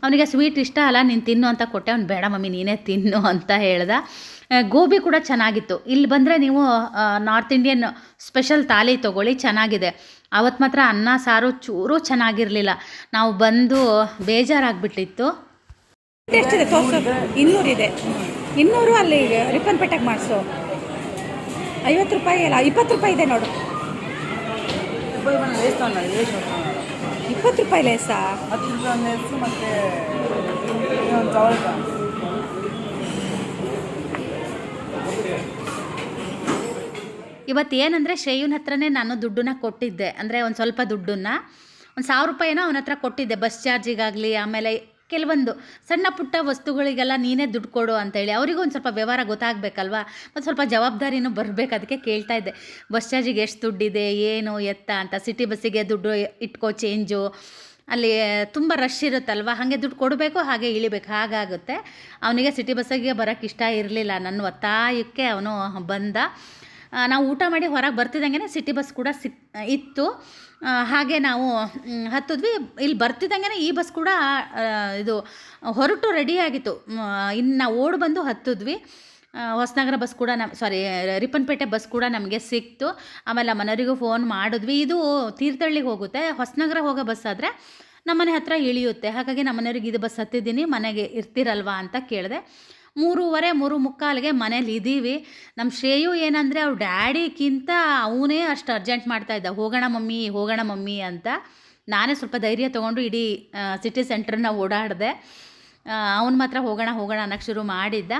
Speaker 1: ಅವನಿಗೆ ಸ್ವೀಟ್ ಇಷ್ಟ ಅಲ್ಲ, ನೀನು ತಿನ್ನು ಅಂತ ಕೊಟ್ಟೆ. ಅವ್ನು ಬೇಡ ಮಮ್ಮಿ, ನೀನೇ ತಿನ್ನು ಅಂತ ಹೇಳ್ದ. ಗೋಬಿ ಕೂಡ ಚೆನ್ನಾಗಿತ್ತು. ಇಲ್ಲಿ ಬಂದರೆ ನೀವು ನಾರ್ತ್ ಇಂಡಿಯನ್ ಸ್ಪೆಷಲ್ ತಾಲಿ ತೊಗೊಳ್ಳಿ, ಚೆನ್ನಾಗಿದೆ. ಅವತ್ತು ಮಾತ್ರ ಅನ್ನ, ಸಾರು ಚೂರು ಚೆನ್ನಾಗಿರಲಿಲ್ಲ. ನಾವು ಬಂದು ಬೇಜಾರಾಗ್ಬಿಟ್ಟಿತ್ತು.
Speaker 3: ಎಷ್ಟಿದೆ ಇದೆ ಇನ್ನೂರು ಅಲ್ಲಿ ರಿಪನ್ ಪೆಟ್ಟಾಗಿ ಮಾಡಿಸು. ಐವತ್ತು ರೂಪಾಯಿ ಅಲ್ಲ ಇಪ್ಪತ್ತು ರೂಪಾಯಿ ಇದೆ ನೋಡು. ಇಪ್ಪತ್ತು ರೂಪಾಯಿ ಲೇಸಾ
Speaker 1: ಇವತ್ತು ಏನಂದರೆ ಶ್ರೇಯುನ ಹತ್ರನೇ ನಾನು ದುಡ್ಡನ್ನ ಕೊಟ್ಟಿದ್ದೆ. ಅಂದರೆ ಒಂದು ಸ್ವಲ್ಪ ದುಡ್ಡನ್ನ. ಒಂದು ಸಾವಿರ ರೂಪಾಯಿನೋ ಅವನ ಹತ್ರ ಕೊಟ್ಟಿದ್ದೆ ಬಸ್ ಚಾರ್ಜಿಗಾಗಲಿ ಆಮೇಲೆ ಕೆಲವೊಂದು ಸಣ್ಣ ಪುಟ್ಟ ವಸ್ತುಗಳಿಗೆಲ್ಲ ನೀನೇ ದುಡ್ಡು ಕೊಡು ಅಂತೇಳಿ ಅವರಿಗೂ ಒಂದು ಸ್ವಲ್ಪ ವ್ಯವಹಾರ ಗೊತ್ತಾಗಬೇಕಲ್ವಾ? ಮತ್ತು ಸ್ವಲ್ಪ ಜವಾಬ್ದಾರಿನೂ ಬರಬೇಕು ಅದಕ್ಕೆ ಕೇಳ್ತಾ ಇದ್ದೆ. ಬಸ್ ಚಾರ್ಜಿಗೆ ಎಷ್ಟು ದುಡ್ಡಿದೆ, ಏನು, ಎತ್ತ ಅಂತ. ಸಿಟಿ ಬಸ್ಸಿಗೆ ದುಡ್ಡು ಇಟ್ಕೋ, ಚೇಂಜು. ಅಲ್ಲಿ ತುಂಬ ರಶ್ ಇರುತ್ತಲ್ವ? ಹಾಗೆ ದುಡ್ಡು ಕೊಡಬೇಕು, ಹಾಗೆ ಇಳಿಬೇಕು. ಹಾಗಾಗುತ್ತೆ. ಅವನಿಗೆ ಸಿಟಿ ಬಸ್ಸಿಗೆ ಬರೋಕ್ಕೆ ಇಷ್ಟ ಇರಲಿಲ್ಲ. ನನ್ನ ಒತ್ತಾಯಕ್ಕೆ ಅವನು ಬಂದ. ನಾವು ಊಟ ಮಾಡಿ ಹೊರಗೆ ಬರ್ತಿದ್ದಂಗೆ ಸಿಟಿ ಬಸ್ ಕೂಡ ಸಿಕ್ ಇತ್ತು. ಹಾಗೆ ನಾವು ಹತ್ತಿದ್ವಿ. ಇಲ್ಲಿ ಬರ್ತಿದ್ದಂಗೆ ಈ ಬಸ್ ಕೂಡ ಇದು ಹೊರಟು ರೆಡಿಯಾಗಿತ್ತು ಇನ್ನು ನಾವು ಓಡ್ ಬಂದು ಹತ್ತಿದ್ವಿ. ಹೊಸನಗರ ಬಸ್ ಕೂಡ ನಮ್ಮ ಸಾರಿ ರಿಪ್ಪನ್ಪೇಟೆ ಬಸ್ ಕೂಡ ನಮಗೆ ಸಿಕ್ತು. ಆಮೇಲೆ ಮನೆಯವರಿಗೂ ಫೋನ್ ಮಾಡಿದ್ವಿ. ಇದು ತೀರ್ಥಹಳ್ಳಿಗೆ ಹೋಗುತ್ತೆ. ಹೊಸನಗರ ಹೋಗೋ ಬಸ್ ಆದರೆ ನಮ್ಮನೆ ಹತ್ರ ಇಳಿಯುತ್ತೆ. ಹಾಗಾಗಿ ನಮ್ಮನೆಯವ್ರಿಗೆ ಇದು ಬಸ್ ಹತ್ತಿದ್ದೀನಿ. ಮನೆಗೆ ಇರ್ತಿರಲ್ವಾ ಅಂತ ಕೇಳಿದೆ. ಮೂರುವರೆ ಮೂರು ಮುಕ್ಕಾಲಿಗೆ ಮನೇಲಿ ಇದ್ದೀವಿ ನಮ್ಮ ಶ್ರೇಯು ಏನಂದರೆ ಅವ್ರ ಡ್ಯಾಡಿಗಿಂತ ಅವನೇ ಅಷ್ಟು ಅರ್ಜೆಂಟ್ ಮಾಡ್ತಾ ಇದ್ದ. ಹೋಗೋಣ ಮಮ್ಮಿ ಹೋಗೋಣ ಮಮ್ಮಿ ಅಂತ. ನಾನೇ ಸ್ವಲ್ಪ ಧೈರ್ಯ ತೊಗೊಂಡು ಇಡೀ ಸಿಟಿ ಸೆಂಟ್ರನ್ನ ಓಡಾಡಿದೆ. ಅವನು ಮಾತ್ರ ಹೋಗೋಣ ಹೋಗೋಣ ಅನ್ನೋಕ್ಕೆ ಶುರು ಮಾಡಿದ್ದ.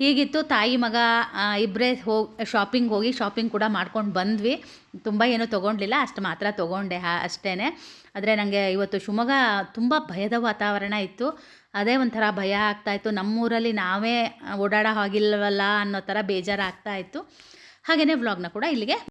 Speaker 1: ಹೀಗಿತ್ತು ತಾಯಿ ಮಗ ಇಬ್ಬರೇ ಹೋಗಿ ಶಾಪಿಂಗ್ ಹೋಗಿ ಶಾಪಿಂಗ್ ಕೂಡ ಮಾಡ್ಕೊಂಡು ಬಂದ್ವಿ. ತುಂಬ ಏನೂ ತೊಗೊಂಡಿಲ್ಲ ಅಷ್ಟು ಮಾತ್ರ ತೊಗೊಂಡೆ, ಹಾ ಅಷ್ಟೇ ಆದರೆ ನನಗೆ ಇವತ್ತು ಶಿವಮೊಗ್ಗ ತುಂಬ ಭಯದ ವಾತಾವರಣ ಇತ್ತು. ಅದೇ ಒಂಥರ ಭಯ ಆಗ್ತಾಯಿತ್ತು ನಮ್ಮೂರಲ್ಲಿ ನಾವೇ ಓಡಾಡೋ ಹಾಗಿಲ್ವಲ್ಲ ಅನ್ನೋ ಥರ ಬೇಜಾರಾಗ್ತಾ ಇತ್ತು. ಹಾಗೆಯೇ ವ್ಲಾಗ್ನ ಕೂಡ ಇಲ್ಲಿಗೆ